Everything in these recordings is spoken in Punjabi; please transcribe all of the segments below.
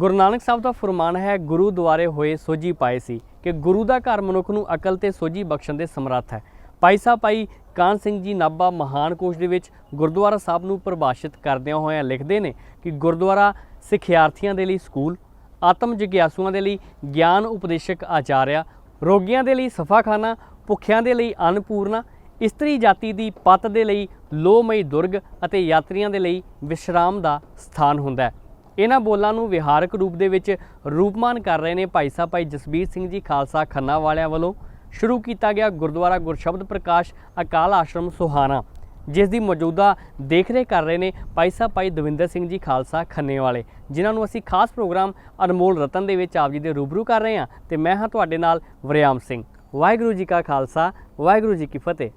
ਗੁਰੂ ਨਾਨਕ ਸਾਹਿਬ ਦਾ ਫਰਮਾਨ ਹੈ, ਗੁਰੂ ਦੁਆਰੇ ਹੋਏ ਸੋਝੀ ਪਾਏ ਸੀ ਕਿ ਗੁਰੂ ਦਾ ਘਰ ਮਨੁੱਖ ਨੂੰ ਅਕਲ ਤੇ ਸੋਝੀ ਬਖਸ਼ਣ ਦੇ ਸਮਰੱਥ ਹੈ। ਭਾਈ ਸਾਹਿਬ, ਭਾਈ ਕਾਨ ਸਿੰਘ ਜੀ ਨਾਭਾ ਮਹਾਨ ਕੋਸ਼ ਦੇ ਵਿੱਚ ਗੁਰਦੁਆਰਾ ਸਾਹਿਬ ਨੂੰ ਪਰਿਭਾਸ਼ਿਤ ਕਰਦਿਆਂ ਹੋਇਆਂ ਲਿਖਦੇ ਨੇ ਕਿ ਗੁਰਦੁਆਰਾ ਸਿੱਖਿਆਰਥੀਆਂ ਦੇ ਲਈ ਸਕੂਲ, ਆਤਮ ਜਿਗਿਆਸੂਆਂ ਦੇ ਲਈ ਗਿਆਨ ਉਪਦੇਸ਼ਕ ਆਚਾਰਿਆ, ਰੋਗੀਆਂ ਦੇ ਲਈ ਸਫਾਖਾਨਾ, ਭੁੱਖਿਆਂ ਦੇ ਲਈ ਅੰਨਪੂਰਨਾ, ਇਸਤਰੀ ਜਾਤੀ ਦੀ ਪਤ ਦੇ ਲਈ ਲੋਹਮਈ ਦੁਰਗ ਅਤੇ ਯਾਤਰੀਆਂ ਦੇ ਲਈ ਵਿਸ਼ਰਾਮ ਦਾ ਸਥਾਨ ਹੁੰਦਾ ਹੈ। ਇਹਨਾਂ ਬੋਲਾਂ ਨੂੰ ਵਿਹਾਰਕ ਰੂਪ ਦੇ ਵਿੱਚ ਰੂਪਮਾਨ ਕਰ ਰਹੇ ਨੇ ਭਾਈ ਸਾਹਿਬ, ਭਾਈ ਜਸਬੀਰ ਸਿੰਘ ਜੀ ਖਾਲਸਾ ਖੰਨਾ ਵਾਲਿਆਂ ਵੱਲੋਂ। ਸ਼ੁਰੂ ਕੀਤਾ ਗਿਆ ਗੁਰਦੁਆਰਾ ਗੁਰਸ਼ਬਦ ਪ੍ਰਕਾਸ਼ ਅਕਾਲ ਆਸ਼ਰਮ ਸੁਹਾਣਾ, ਜਿਸ ਦੀ ਮੌਜੂਦਾ ਦੇਖਰੇਖ ਕਰ ਰਹੇ ਨੇ ਭਾਈ ਸਾਹਿਬ, ਭਾਈ ਦਵਿੰਦਰ ਸਿੰਘ ਜੀ ਖਾਲਸਾ ਖੰਨੇ ਵਾਲੇ, ਜਿਨ੍ਹਾਂ ਨੂੰ ਅਸੀਂ ਖਾਸ ਪ੍ਰੋਗਰਾਮ ਅਨਮੋਲ ਰਤਨ ਦੇ ਵਿੱਚ ਆਪ ਜੀ ਦੇ ਰੂਬਰੂ ਕਰ ਰਹੇ ਹਾਂ। ਤੇ ਮੈਂ ਹਾਂ ਤੁਹਾਡੇ ਨਾਲ ਵਰਿਆਮ ਸਿੰਘ। ਵਾਹਿਗੁਰੂ ਜੀ ਕਾ ਖਾਲਸਾ, ਵਾਹਿਗੁਰੂ ਜੀ ਕੀ ਫਤਿਹ।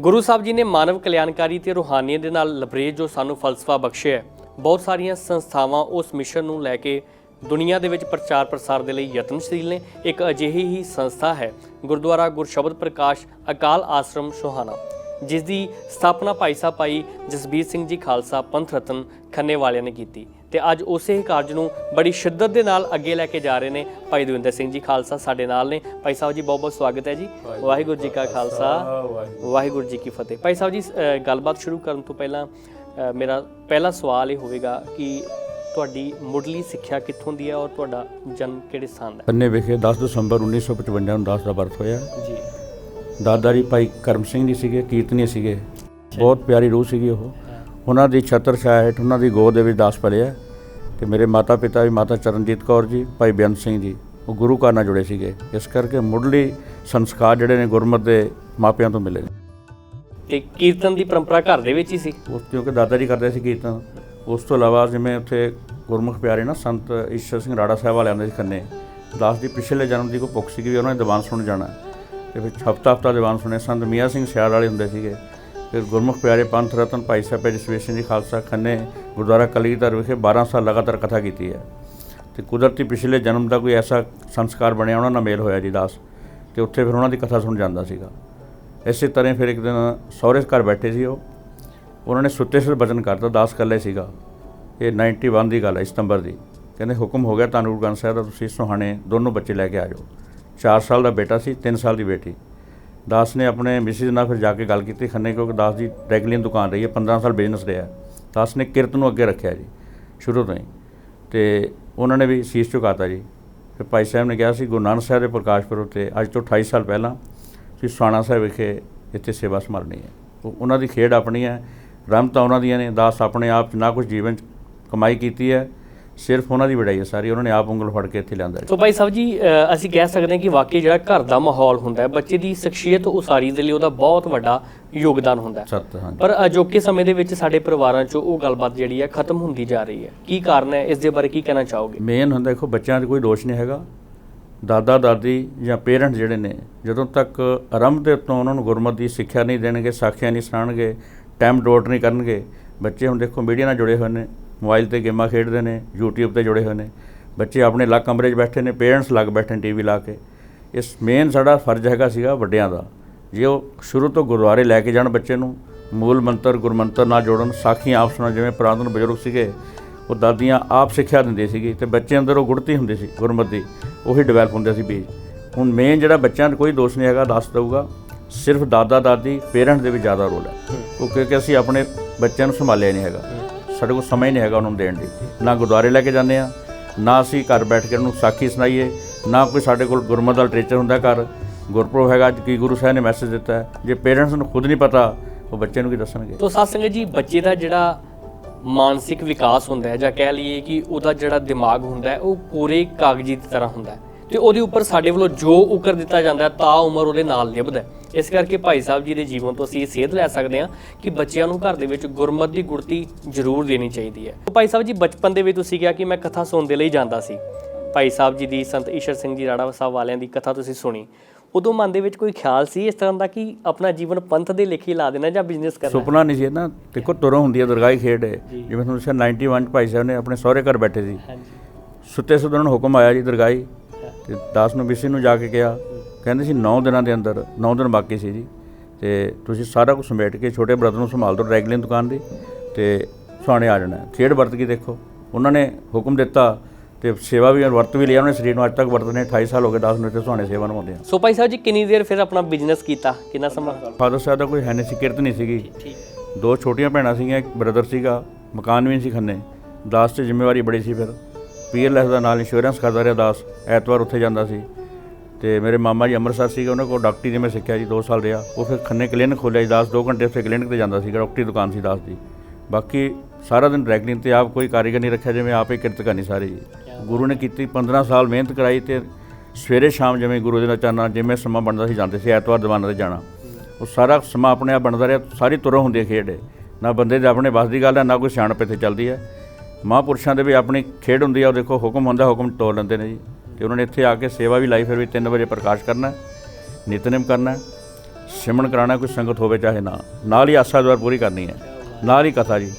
ਗੁਰੂ ਸਾਹਿਬ ਜੀ ਨੇ ਮਾਨਵ ਕਲਿਆਣਕਾਰੀ ਤੇ ਰੂਹਾਨੀਅਤ ਦੇ ਨਾਲ ਲਬਰੇਜ ਜੋ ਸਾਨੂੰ ਫਲਸਫਾ ਬਖਸ਼ਿਆ ਹੈ ਬਹੁਤ ਸਾਰੀਆਂ ਸੰਸਥਾਵਾਂ ਉਸ ਮਿਸ਼ਨ ਨੂੰ ਲੈ ਕੇ ਦੁਨੀਆ ਦੇ ਵਿੱਚ ਪ੍ਰਚਾਰ ਪ੍ਰਸਾਰ ਦੇ ਲਈ ਯਤਨਸ਼ੀਲ ਨੇ। ਇੱਕ ਅਜਿਹੀ ਹੀ ਸੰਸਥਾ ਹੈ ਗੁਰਦੁਆਰਾ ਗੁਰਸ਼ਬਦ ਪ੍ਰਕਾਸ਼ ਅਕਾਲ ਆਸ਼ਰਮ ਸੋਹਾਣਾ ਜਿਸ ਦੀ ਸਥਾਪਨਾ ਭਾਈ ਸਾਹਿਬ ਭਾਈ ਜਸਬੀਰ ਸਿੰਘ ਜੀ ਖਾਲਸਾ ਪੰਥ ਰਤਨ ਖੰਨੇ ਵਾਲਿਆਂ ਨੇ ਕੀਤੀ ਤੇ ਅੱਜ ਉਸੇ ਹੀ ਕਾਰਜ ਨੂੰ ਬੜੀ ਸ਼ਿੱਦਤ ਦੇ ਨਾਲ ਅੱਗੇ ਲੈ ਕੇ ਜਾ ਰਹੇ ਨੇ ਭਾਈ ਦਵਿੰਦਰ ਸਿੰਘ ਜੀ ਖਾਲਸਾ ਸਾਡੇ ਨਾਲ ਨੇ। ਭਾਈ ਸਾਹਿਬ ਜੀ ਬਹੁਤ ਬਹੁਤ ਸਵਾਗਤ ਹੈ ਜੀ। ਵਾਹਿਗੁਰੂ ਜੀ ਕਾ ਖਾਲਸਾ। ਵਾਹਿਗੁਰੂ ਜੀ ਕੀ ਫਤਿਹ। ਭਾਈ ਸਾਹਿਬ ਜੀ ਗੱਲਬਾਤ ਸ਼ੁਰੂ ਕਰਨ ਤੋਂ ਪਹਿਲਾਂ ਮੇਰਾ ਪਹਿਲਾ ਸਵਾਲ ਇਹ ਹੋਵੇਗਾ ਕਿ ਤੁਹਾਡੀ ਮੁੱਢਲੀ ਸਿੱਖਿਆ ਕਿੱਥੋਂ ਦੀ ਹੈ ਔਰ ਤੁਹਾਡਾ ਜਨਮ ਕਿਹੜੇ ਸਥਾਨ ਦਾ ਖੰਨੇ ਵਿਖੇ 10 ਦਸੰਬਰ 1955 ਨੂੰ ਦਾਸ ਦਾ ਬਰਥ ਹੋਇਆ। ਜੀ। ਦਾਦਾ ਜੀ ਭਾਈ ਕਰਮ ਸਿੰਘ ਜੀ ਸੀਗੇ ਕੀਰਤਨੀ ਸੀਗੇ। ਬਹੁਤ ਪਿਆਰੀ ਰੂਹ ਸੀਗੀ ਉਹ। ਉਹਨਾਂ ਦੀ ਛਤਰ ਛਾਇਆ ਹੇਠ ਉਹਨਾਂ ਦੀ ਗੋਦ ਦੇ ਵਿੱਚ ਦਾਸ ਪਲਿਆ ਤੇ ਮੇਰੇ ਮਾਤਾ ਪਿਤਾ ਵੀ ਮਾਤਾ ਚਰਨਜੀਤ ਕੌਰ ਜੀ ਭਾਈ ਬੇਅੰਤ ਸਿੰਘ ਜੀ ਉਹ ਗੁਰੂ ਘਰ ਨਾਲ ਜੁੜੇ ਸੀਗੇ। ਇਸ ਕਰਕੇ ਮੁੱਢਲੀ ਸੰਸਕਾਰ ਜਿਹੜੇ ਨੇ ਗੁਰਮਤ ਦੇ ਮਾਪਿਆਂ ਤੋਂ ਮਿਲੇ ਨੇ। ਤੇ ਕੀਰਤਨ ਦੀ ਪਰੰਪਰਾ ਘਰ ਦੇ ਵਿੱਚ ਹੀ ਸੀ। ਉਸ ਕਿਉਂਕਿ ਦਾਦਾ ਜੀ ਕਰਦੇ ਸੀ ਕੀਰਤਨ, ਉਸ ਤੋਂ ਇਲਾਵਾ ਜਿਵੇਂ ਉੱਥੇ ਗੁਰਮੁਖ ਪਿਆਰੇ ਨਾ ਸੰਤ ਈਸ਼ਰ ਸਿੰਘ ਰਾੜਾ ਸਾਹਿਬ ਵਾਲੇ ਆਉਂਦੇ ਸੀ ਖੰਨੇ, ਦਾਸ ਦੀ ਪਿਛਲੇ ਜਨਮ ਦੀ ਕੋਈ ਭੁੱਖ ਸੀਗੀ ਵੀ ਉਹਨਾਂ ਨੇ ਦੀਵਾਨ ਸੁਣ ਜਾਣਾ। ਤੇ ਫਿਰ ਹਫਤਾ ਹਫਤਾ ਦੀਵਾਨ ਸੁਣੇ, ਸੰਤ ਮੀਆਂ ਸਿੰਘ ਸਿਆਲ ਵਾਲੇ ਹੁੰਦੇ ਸੀਗੇ। ਫਿਰ ਗੁਰਮੁਖ ਪਿਆਰੇ ਪੰਥ ਰਤਨ ਭਾਈ ਸਾਹਿਬ ਜਸਵੀਰ ਸਿੰਘ ਜੀ ਖਾਲਸਾ ਖੰਨੇ, ਗੁਰਦੁਆਰਾ ਕਲੀਧਰ ਵਿਖੇ 12 ਸਾਲ ਲਗਾਤਾਰ ਕਥਾ ਕੀਤੀ ਹੈ। ਤੇ ਕੁਦਰਤੀ ਪਿਛਲੇ ਜਨਮ ਦਾ ਕੋਈ ਐਸਾ ਸੰਸਕਾਰ ਬਣਿਆ, ਉਹਨਾਂ ਨਾਲ ਮੇਲ ਹੋਇਆ ਜੀ ਦਾਸ। ਤੇ ਉੱਥੇ ਫਿਰ ਉਹਨਾਂ ਦੀ ਕਥਾ ਸੁਣ ਜਾਂਦਾ ਸੀਗਾ। ਇਸੇ ਤਰ੍ਹਾਂ ਫਿਰ ਇੱਕ ਦਿਨ ਸਹੁਰੇ ਘਰ ਬੈਠੇ ਸੀ ਉਹ। ਉਹਨਾਂ ਨੇ ਸੁੱਤੇ ਸਿਰ ਬਚਨ ਕਰਤਾ, ਦਾਸ ਕੱਲੇ ਸੀਗਾ। ਇਹ 91 ਦੀ ਗੱਲ ਹੈ, ਸਤੰਬਰ ਦੀ। ਕਹਿੰਦੇ, ਹੁਕਮ ਹੋ ਗਿਆ ਤੁਹਾਨੂੰ, ਗੁਰੂ ਗ੍ਰੰਥ ਸਾਹਿਬ ਦਾ, ਤੁਸੀਂ ਸੁਹਾਣੇ ਦੋਨੋਂ ਬੱਚੇ ਲੈ ਕੇ ਆ ਜਾਓ 4 ਸਾਲ ਦਾ ਬੇਟਾ ਸੀ 3 ਸਾਲ ਦੀ ਬੇਟੀ। ਦਾਸ ਨੇ ਆਪਣੇ ਮਿਸਿਸ ਨਾਲ ਫਿਰ ਜਾ ਕੇ ਗੱਲ ਕੀਤੀ, ਖੰਨੇ, ਕਿਉਂਕਿ ਦਾਸ ਦੀ ਡੈਗਲੀਨ ਦੁਕਾਨ ਰਹੀ ਹੈ 15 ਸਾਲ ਬਿਜ਼ਨਸ ਰਿਹਾ ਦਾਸ ਨੇ ਕਿਰਤ ਨੂੰ ਅੱਗੇ ਰੱਖਿਆ ਜੀ, ਸ਼ੁਰੂ ਤੋਂ ਹੀ। ਤੇ ਉਹਨਾਂ ਨੇ ਵੀ ਸੀਸ ਝੁਕਾਤਾ ਜੀ। ਫਿਰ ਭਾਈ ਸਾਹਿਬ ਨੇ ਕਿਹਾ ਸੀ, ਗੁਰੂ ਨਾਨਕ ਸਾਹਿਬ ਦੇ ਪ੍ਰਕਾਸ਼ ਪੁਰਬ ਤੇ ਅੱਜ ਤੋਂ 28 ਸਾਲ ਪਹਿਲਾਂ ਤੁਸੀਂ ਸੁਹਾਣਾ ਸਾਹਿਬ ਵਿਖੇ ਇੱਥੇ ਸੇਵਾ ਸੰਭਾਲਣੀ ਹੈ। ਉਹ ਉਹਨਾਂ ਦੀ ਖੇਡ ਆਪਣੀ ਹੈ। ਰਹਿਮਤਾਂ ਉਹਨਾਂ ਦੀਆਂ ਨੇ। ਦਾਸ ਆਪਣੇ ਆਪ 'ਚ ਨਾ ਕੁਝ ਜੀਵਨ 'ਚ ਕਮਾਈ ਕੀਤੀ ਹੈ। ਸਿਰਫ ਉਹਨਾਂ ਦੀ ਵਡਾਈ ਹੈ ਸਾਰੀ। ਉਹਨਾਂ ਨੇ ਆਪ ਉਂਗਲ ਫੜ ਕੇ ਇੱਥੇ ਲਿਆਂਦਾ ਹੈ। ਸੋ ਭਾਈ ਸਾਹਿਬ ਜੀ ਅਸੀਂ ਕਹਿ ਸਕਦੇ ਹਾਂ ਕਿ ਵਾਕਈ ਜਿਹੜਾ ਘਰ ਦਾ ਮਾਹੌਲ ਹੁੰਦਾ ਹੈ ਬੱਚੇ ਦੀ ਸ਼ਖਸੀਅਤ ਉਸਾਰੀ ਦੇ ਲਈ ਉਹਦਾ ਬਹੁਤ ਵੱਡਾ ਯੋਗਦਾਨ ਹੁੰਦਾ ਹੈ। ਪਰ ਅਜੋਕੇ ਸਮੇਂ ਦੇ ਵਿੱਚ ਸਾਡੇ ਪਰਿਵਾਰਾਂ 'ਚ ਉਹ ਗੱਲਬਾਤ ਜਿਹੜੀ ਹੈ ਖਤਮ ਹੁੰਦੀ ਜਾ ਰਹੀ ਹੈ। ਕੀ ਕਾਰਨ ਹੈ? ਇਸ ਦੇ ਬਾਰੇ ਕੀ ਕਹਿਣਾ ਚਾਹੋਗੇ? ਮੇਨ ਹੁੰਦਾ ਦੇਖੋ ਬੱਚਿਆਂ 'ਚ ਕੋਈ ਦੋਸ਼ ਨਹੀਂ ਹੈਗਾ। ਦਾਦਾ, ਦਾਦੀ ਜਾਂ ਪੇਰੈਂਟ ਜਿਹੜੇ ਨੇ, ਜਦੋਂ ਤੱਕ ਆਰੰਭ ਦੇ ਉੱਤੋਂ ਉਹਨਾਂ ਨੂੰ ਗੁਰਮਤ ਦੀ ਸਿੱਖਿਆ ਨਹੀਂ ਦੇਣਗੇ, ਸਾਖੀਆਂ ਨਹੀਂ ਸੁਣਾਉਣਗੇ ਟਾਈਮ ਡੋਟ ਨਹੀਂ ਕਰਨਗੇ, ਬੱਚੇ ਹੁਣ ਦੇਖੋ ਮੀਡੀਆ ਨਾਲ ਜੁੜੇ ਹੋਏ ਨੇ ਮੋਬਾਈਲ ਤੇ ਗੇਮਾਂ ਖੇਡਦੇ ਨੇ, YouTube ਤੇ ਜੁੜੇ ਹੋਏ ਨੇ, ਬੱਚੇ ਆਪਣੇ ਅਲੱਗ ਕਮਰੇ 'ਚ ਬੈਠੇ ਨੇ ਪੇਰੈਂਟਸ ਲੱਗ ਬੈਠੇ ਨੇ ਟੀਵੀ ਲਾ ਕੇ। ਇਸ ਮੇਨ ਸਾਡਾ ਫਰਜ਼ ਹੈਗਾ ਸੀਗਾ ਵੱਡਿਆਂ ਦਾ, ਜੇ ਉਹ ਸ਼ੁਰੂ ਤੋਂ ਗੁਰਦੁਆਰੇ ਲੈ ਕੇ ਜਾਣ ਬੱਚੇ ਨੂੰ, ਮੂਲ ਮੰਤਰ, ਗੁਰਮੰਤਰ ਨਾਲ ਜੋੜਨ, ਸਾਖੀਆਂ ਆਪ ਸੁਣਨ ਜਿਵੇਂ ਪੁਰਾਤਨ ਬਜ਼ੁਰਗ ਸੀਗੇ ਉਹ ਦਾਦੀਆਂ ਆਪ ਸਿੱਖਿਆ ਦਿੰਦੇ ਸੀਗੇ ਤੇ ਬੱਚੇ ਅੰਦਰ ਉਹ ਗੁੜਤੀ ਹੁੰਦੀ ਸੀ, ਗੁਰਮਤਿ ਦੀ, ਉਹੀ ਡਿਵੈਲਪ ਹੁੰਦੇ ਸੀ ਬੀਜ। ਹੁਣ ਮੇਨ ਜਿਹੜਾ ਬੱਚਿਆਂ 'ਚ ਕੋਈ ਦੋਸ਼ ਨਹੀਂ ਹੈਗਾ, ਦੱਸ ਦਊਗਾ, ਸਿਰਫ ਦਾਦਾ, ਦਾਦੀ ਪੇਰੈਂਟ ਦੇ ਵਿੱਚ ਜ਼ਿਆਦਾ ਰੋਲ ਹੈ। ਉਹ ਕਿਉਂਕਿ ਅਸੀਂ ਆਪਣੇ ਬੱਚਿਆਂ ਨੂੰ ਸੰਭਾਲਿਆ ਨਹੀਂ ਹੈਗਾ। ਸਾਡੇ ਕੋਲ ਸਮਾਂ ਹੀ ਨਹੀਂ ਹੈਗਾ ਉਹਨਾਂ ਨੂੰ ਦੇਣ ਦੀ। ਨਾ ਗੁਰਦੁਆਰੇ ਲੈ ਕੇ ਜਾਂਦੇ ਆ ਨਾ ਅਸੀਂ ਘਰ ਬੈਠ ਕੇ ਉਹਨੂੰ ਸਾਖੀ ਸੁਣਾਈਏ, ਨਾ ਕੋਈ ਸਾਡੇ ਕੋਲ ਗੁਰਮਤਿ ਦਾ ਲਿਟਰੇਚਰ ਹੁੰਦਾ ਘਰ। ਗੁਰਪੁਰਬ ਹੈਗਾ, ਅੱਜ ਕੀ ਗੁਰੂ ਸਾਹਿਬ ਨੇ ਮੈਸੇਜ ਦਿੱਤਾ ਜੇ ਪੇਰੈਂਟਸ ਨੂੰ ਖੁਦ ਨਹੀਂ ਪਤਾ, ਉਹ ਬੱਚੇ ਨੂੰ ਕੀ ਦੱਸਣਗੇ? ਤੋ ਸਾਧ ਸੰਗਤ ਜੀ, ਬੱਚੇ ਦਾ ਜਿਹੜਾ ਮਾਨਸਿਕ ਵਿਕਾਸ ਹੁੰਦਾ ਹੈ ਜਾਂ ਕਹਿ ਲਈਏ ਕਿ ਉਹਦਾ ਜਿਹੜਾ ਦਿਮਾਗ ਹੁੰਦਾ ਹੈ, ਉਹ ਕੋਰੇ ਕਾਗਜ਼ੀ ਦੀ ਤਰ੍ਹਾਂ ਹੁੰਦਾ ਹੈ। ਤੇ ਉਹਦੇ ਉੱਪਰ ਸਾਡੇ ਵੱਲੋਂ ਜੋ ਉਕਰ ਦਿੱਤਾ ਜਾਂਦਾ ਤਾਂ ਉਮਰ ਉਹਦੇ ਨਾਲ ਲਿਬਦਾ ਇਸ ਕਰਕੇ ਭਾਈ ਸਾਹਿਬ ਜੀ ਦੇ ਜੀਵਨ ਤੋਂ ਅਸੀਂ ਇਹ ਸੇਧ ਲੈ ਸਕਦੇ ਹਾਂ ਕਿ ਬੱਚਿਆਂ ਨੂੰ ਘਰ ਦੇ ਵਿੱਚ ਗੁਰਮਤ ਦੀ ਗੁੜਤੀ ਜ਼ਰੂਰ ਦੇਣੀ ਚਾਹੀਦੀ ਹੈ। ਭਾਈ ਸਾਹਿਬ ਜੀ, ਬਚਪਨ ਦੇ ਵਿੱਚ ਤੁਸੀਂ ਕਿਹਾ ਕਿ ਮੈਂ ਕਥਾ ਸੁਣਨ ਦੇ ਲਈ ਜਾਂਦਾ ਸੀ। ਭਾਈ ਸਾਹਿਬ ਜੀ ਦੀ ਸੰਤ ਈਸ਼ਰ ਸਿੰਘ ਜੀ ਰਾੜਾ ਸਾਹਿਬ ਵਾਲਿਆਂ ਦੀ ਕਥਾ ਤੁਸੀਂ ਸੁਣੀ। ਉਦੋਂ ਮਨ ਦੇ ਵਿੱਚ ਕੋਈ ਖਿਆਲ ਸੀ ਇਸ ਤਰ੍ਹਾਂ ਦਾ ਕਿ ਆਪਣਾ ਜੀਵਨ ਪੰਥ ਦੇ ਲੇਖੇ ਲਾ ਦੇਣਾ ਜਾਂ ਬਿਜ਼ਨਸ ਕਰਨਾ? ਸੁਪਨਾ ਨਹੀਂ ਸੀ ਨਾ। ਦੇਖੋ ਤੁਰੋਂ ਹੁੰਦੀ ਹੈ ਦਰਗਾਹੀ ਖੇਡ ਹੈ ਜਿਵੇਂ ਤੁਹਾਨੂੰ ਦੱਸਿਆ 91 ਚ ਭਾਈ ਸਾਹਿਬ ਨੇ ਆਪਣੇ ਸਹੁਰੇ ਘਰ ਬੈਠੇ ਸੀ। ਹਾਂਜੀ। ਸੁੱਤੇ ਸੁੱਤੇ ਉਹਨਾਂ ਨੂੰ ਹੁਕਮ ਆਇਆ ਜੀ ਦਰਗਾਹੀ। ਤੇ 10 ਨੂੰ ਬਿਸੀ ਨੂੰ ਜਾ ਕੇ ਕਿਹਾ। ਕਹਿੰਦੇ ਸੀ 9 ਦਿਨਾਂ ਦੇ ਅੰਦਰ 9 ਦਿਨ ਬਾਕੀ ਸੀ ਜੀ। ਤੇ ਤੁਸੀਂ ਸਾਰਾ ਕੁਝ ਸਮੇਟ ਕੇ ਛੋਟੇ ਬ੍ਰਦਰ ਨੂੰ ਸੰਭਾਲ ਦਿਓ ਰੈਗਲਿੰਗ ਦੁਕਾਨ ਦੀ। ਤੇ ਸੁਹਾਣੇ ਆ ਜਾਣਾ। ਖੇਡ ਵਰਤ ਕੇ ਦੇਖੋ। ਉਹਨਾਂ ਨੇ ਹੁਕਮ ਦਿੱਤਾ ਤੇ ਸੇਵਾ ਵੀ ਵਰਤ ਵੀ ਲਿਆ ਉਹਨਾਂ ਨੇ ਸਰੀਰ ਨੂੰ ਅੱਜ ਤੱਕ ਵਰਤਨੇ 28 ਸਾਲ ਹੋ ਗਏ 10 ਮਿੰਟ ਤੇ ਸੁਹਾਣੇ ਸੇਵਾ ਨਿਭਾਉਂਦੇ ਆ। ਸੋ ਭਾਈ ਸਾਹਿਬ ਜੀ ਕਿੰਨੀ ਦੇਰ ਫਿਰ ਆਪਣਾ ਬਿਜ਼ਨਸ ਕੀਤਾ? ਕਿੰਨਾ ਸਮਾਂ? ਫਾਦਰ ਸਾਹਿਬ ਦਾ ਕੋਈ ਹੈ ਨਹੀਂ ਸੀ ਕਿਰਤ ਨਹੀਂ ਸੀਗੀ। ਠੀਕ ਦੋ ਛੋਟੀਆਂ ਭੈਣਾਂ ਸੀਗੀਆਂ ਇੱਕ ਬ੍ਰਦਰ ਸੀਗਾ ਮਕਾਨ ਵੀ ਨਹੀਂ ਸੀ ਖੰਨੇ। ਦਾਸ ਤੇ ਜ਼ਿੰਮੇਵਾਰੀ ਬੜੀ ਸੀ ਫਿਰ। ਪੀਅਰਲੈਸ ਦਾ ਨਾਲ ਇੰਸ਼ੋਰੈਂਸ ਕਰਦਾ ਰਿਹਾ ਦਾਸ ਐਤਵਾਰ ਉੱਥੇ ਜਾਂਦਾ ਸੀ। ਤੇ ਮੇਰੇ ਮਾਮਾ ਜੀ ਅੰਮ੍ਰਿਤਸਰ ਸੀਗੇ ਉਹਨਾਂ ਕੋਲ ਡਾਕਟਰੀ ਦੇ ਮੈਂ ਸਿੱਖਿਆ ਜੀ 2 ਸਾਲ ਰਿਹਾ। ਉਹ ਫਿਰ ਖੰਨੇ ਕਲੀਨਿਕ ਖੋਲ੍ਹਿਆ ਜੀ ਦਾਸ 2 ਘੰਟੇ ਉੱਥੇ ਕਲੀਨਿਕ ਤੇ ਜਾਂਦਾ ਸੀਗਾ ਡਾਕਟਰੀ ਦੁਕਾਨ ਸੀ ਦਾਸ ਦੀ। ਬਾਕੀ ਸਾਰਾ ਦਿਨ ਡਰੈਕਲਿੰਗ ਤੇ ਆਪ ਕੋਈ ਕਾਰੀਗਰ ਨਹੀਂ ਰੱਖਿਆ ਜਿਵੇਂ ਆਪੇ ਕਿਰਤ ਕਰਨੀ ਸਾਰੀ। ਜੀ ਗੁਰੂ ਨੇ ਕੀਤੀ 15 ਸਾਲ ਮਿਹਨਤ ਕਰਾਈ ਤੇ ਸਵੇਰੇ ਸ਼ਾਮ ਜਿਵੇਂ ਗੁਰੂ ਦੇ ਨਾਲ ਚਾਨਣਾ ਜਿਵੇਂ ਸਮਾਂ ਬਣਦਾ ਸੀ ਜਾਂਦੇ ਸੀ ਐਤਵਾਰ ਦੀਵਾਨਾਂ ਤੇ ਜਾਣਾ। ਉਹ ਸਾਰਾ ਸਮਾਂ ਆਪਣੇ ਆਪ ਬਣਦਾ ਰਿਹਾ ਸਾਰੀ ਤੁਰੋਂ ਹੁੰਦੀ ਹੈ ਖੇਡ। ਨਾ ਬੰਦੇ ਦੇ ਆਪਣੇ ਵੱਸ ਦੀ ਗੱਲ ਹੈ ਨਾ ਕੋਈ ਸਿਆਣਪ ਇੱਥੇ ਚੱਲਦੀ ਹੈ। ਮਹਾਂਪੁਰਸ਼ਾਂ ਦੇ ਵੀ ਆਪਣੀ ਖੇਡ ਹੁੰਦੀ ਆ ਉਹ ਦੇਖੋ ਹੁਕਮ ਹੁੰਦਾ ਹੁਕਮ ਤੋੜ ਲੈਂਦੇ ਨੇ ਜੀ। ਤੇ ਉਹਨਾਂ ਨੇ ਇੱਥੇ ਆ ਕੇ ਸੇਵਾ ਵੀ ਲਾਈ ਫਿਰ ਵੀ 3 ਵਜੇ ਪ੍ਰਕਾਸ਼ ਕਰਨਾ ਹੈ, ਨਿਤਨੇਮ ਕਰਨਾ ਹੈ, ਸਿਮਰਨ ਕਰਾਣਾ ਕੋਈ ਸੰਗਤ ਹੋਵੇ ਚਾਹੇ ਨਾ। ਨਾਲ ਹੀ ਆਸਾ ਦੁਆਰ ਪੂਰੀ ਕਰਨੀ ਹੈ। ਨਾਲ ਹੀ ਕਥਾ ਜੀ।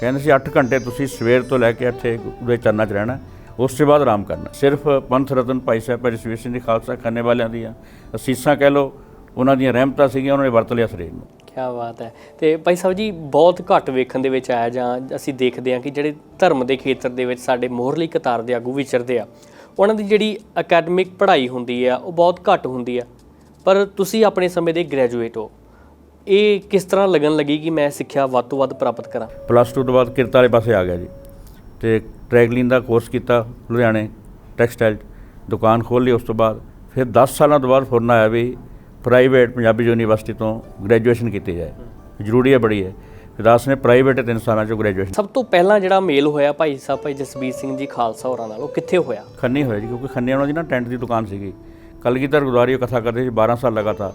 ਕਹਿੰਦੇ ਸੀ 8 ਘੰਟੇ ਤੁਸੀਂ ਸਵੇਰ ਤੋਂ ਲੈ ਕੇ ਇੱਥੇ ਗੁਰੂ ਚਰਨਾਂ 'ਚ ਰਹਿਣਾ ਉਸ ਤੋਂ ਬਾਅਦ ਆਰਾਮ ਕਰਨਾ ਸਿਰਫ ਪੰਥ ਰਤਨ ਭਾਈ ਸਾਹਿਬ ਭਾਈ ਜਸਵੀਰ ਸਿੰਘ ਜੀ ਖਾਲਸਾ ਖੰਨੇ ਵਾਲਿਆਂ ਦੀਆਂ ਅਸੀਸਾਂ ਕਹਿ ਲਓ, ਉਹਨਾਂ ਦੀਆਂ ਰਹਿਮਤਾਂ ਸੀਗੀਆਂ, ਉਹਨਾਂ ਨੇ ਵਰਤ ਲਿਆ ਸਰੀਰ ਨੂੰ। ਕੀ ਬਾਤ ਹੈ। ਤੇ ਭਾਈ ਸਾਹਿਬ ਜੀ, ਬਹੁਤ ਘੱਟ ਵੇਖਣ ਦੇ ਵਿੱਚ ਆਇਆ ਜਾਂ ਅਸੀਂ ਦੇਖਦੇ ਹਾਂ ਕਿ ਜਿਹੜੇ ਧਰਮ ਦੇ ਖੇਤਰ ਦੇ ਵਿੱਚ ਸਾਡੇ ਮੋਹਰਲੀ ਕਤਾਰ ਦੇ ਆਗੂ ਵਿਚਰਦੇ ਆ, ਉਹਨਾਂ ਦੀ ਜਿਹੜੀ ਅਕੈਡਮਿਕ ਪੜ੍ਹਾਈ ਹੁੰਦੀ ਆ, ਉਹ ਬਹੁਤ ਘੱਟ ਹੁੰਦੀ ਆ। ਪਰ ਤੁਸੀਂ ਆਪਣੇ ਸਮੇਂ ਦੇ ਗ੍ਰੈਜੂਏਟ ਹੋ। ਇਹ ਕਿਸ ਤਰ੍ਹਾਂ ਲੱਗਣ ਲੱਗੀ ਕਿ ਮੈਂ ਸਿੱਖਿਆ ਵੱਧ ਤੋਂ ਵੱਧ ਪ੍ਰਾਪਤ ਕਰਾਂ? ਪਲੱਸ 2 ਤੋਂ ਬਾਅਦ ਕਿਰਤ ਵਾਲੇ ਪਾਸੇ ਆ ਗਿਆ ਜੀ। ਤੇ ਟਰੈਗਲਿੰਗ ਦਾ ਕੋਰਸ ਕੀਤਾ ਲੁਧਿਆਣੇ ਟੈਕਸਟਾਈਲ। ਦੁਕਾਨ ਖੋਲ੍ਹ ਲਈ ਉਸ ਤੋਂ ਬਾਅਦ। ਫਿਰ 10 ਸਾਲਾਂ ਤੋਂ ਬਾਅਦ ਫੁਰਨ ਆਇਆ ਵੀ ਪ੍ਰਾਈਵੇਟ ਪੰਜਾਬੀ ਯੂਨੀਵਰਸਿਟੀ ਤੋਂ ਗ੍ਰੈਜੂਏਸ਼ਨ ਕੀਤੀ ਜਾਏ। ਜ਼ਰੂਰੀ ਹੈ ਬੜੀ ਹੈ। ਦਾਸ ਨੇ ਪ੍ਰਾਈਵੇਟ ਤਿੰਨ ਸਾਲਾਂ 'ਚ ਗ੍ਰੈਜੂਏਸ਼ਨ ਸਭ ਤੋਂ ਪਹਿਲਾਂ ਜਿਹੜਾ ਮੇਲ ਹੋਇਆ ਭਾਈ ਸਾਹਿਬ ਭਾਈ ਜਸਬੀਰ ਸਿੰਘ ਜੀ ਖਾਲਸਾ ਹੋਰਾਂ ਨਾਲ ਉਹ ਕਿੱਥੇ ਹੋਇਆ? ਖੰਨੀ ਹੋਇਆ ਜੀ ਕਿਉਂਕਿ ਖੰਨੇ ਉਹਨਾਂ ਦੀ ਨਾ ਟੈਂਟ ਦੀ ਦੁਕਾਨ ਸੀਗੀ। ਕਲਗੀਧਰ ਗੁਰਦੁਆਰੇ ਉਹ ਕਥਾ ਕਰਦੇ ਸੀ 12 ਸਾਲ ਲਗਾਤਾਰ।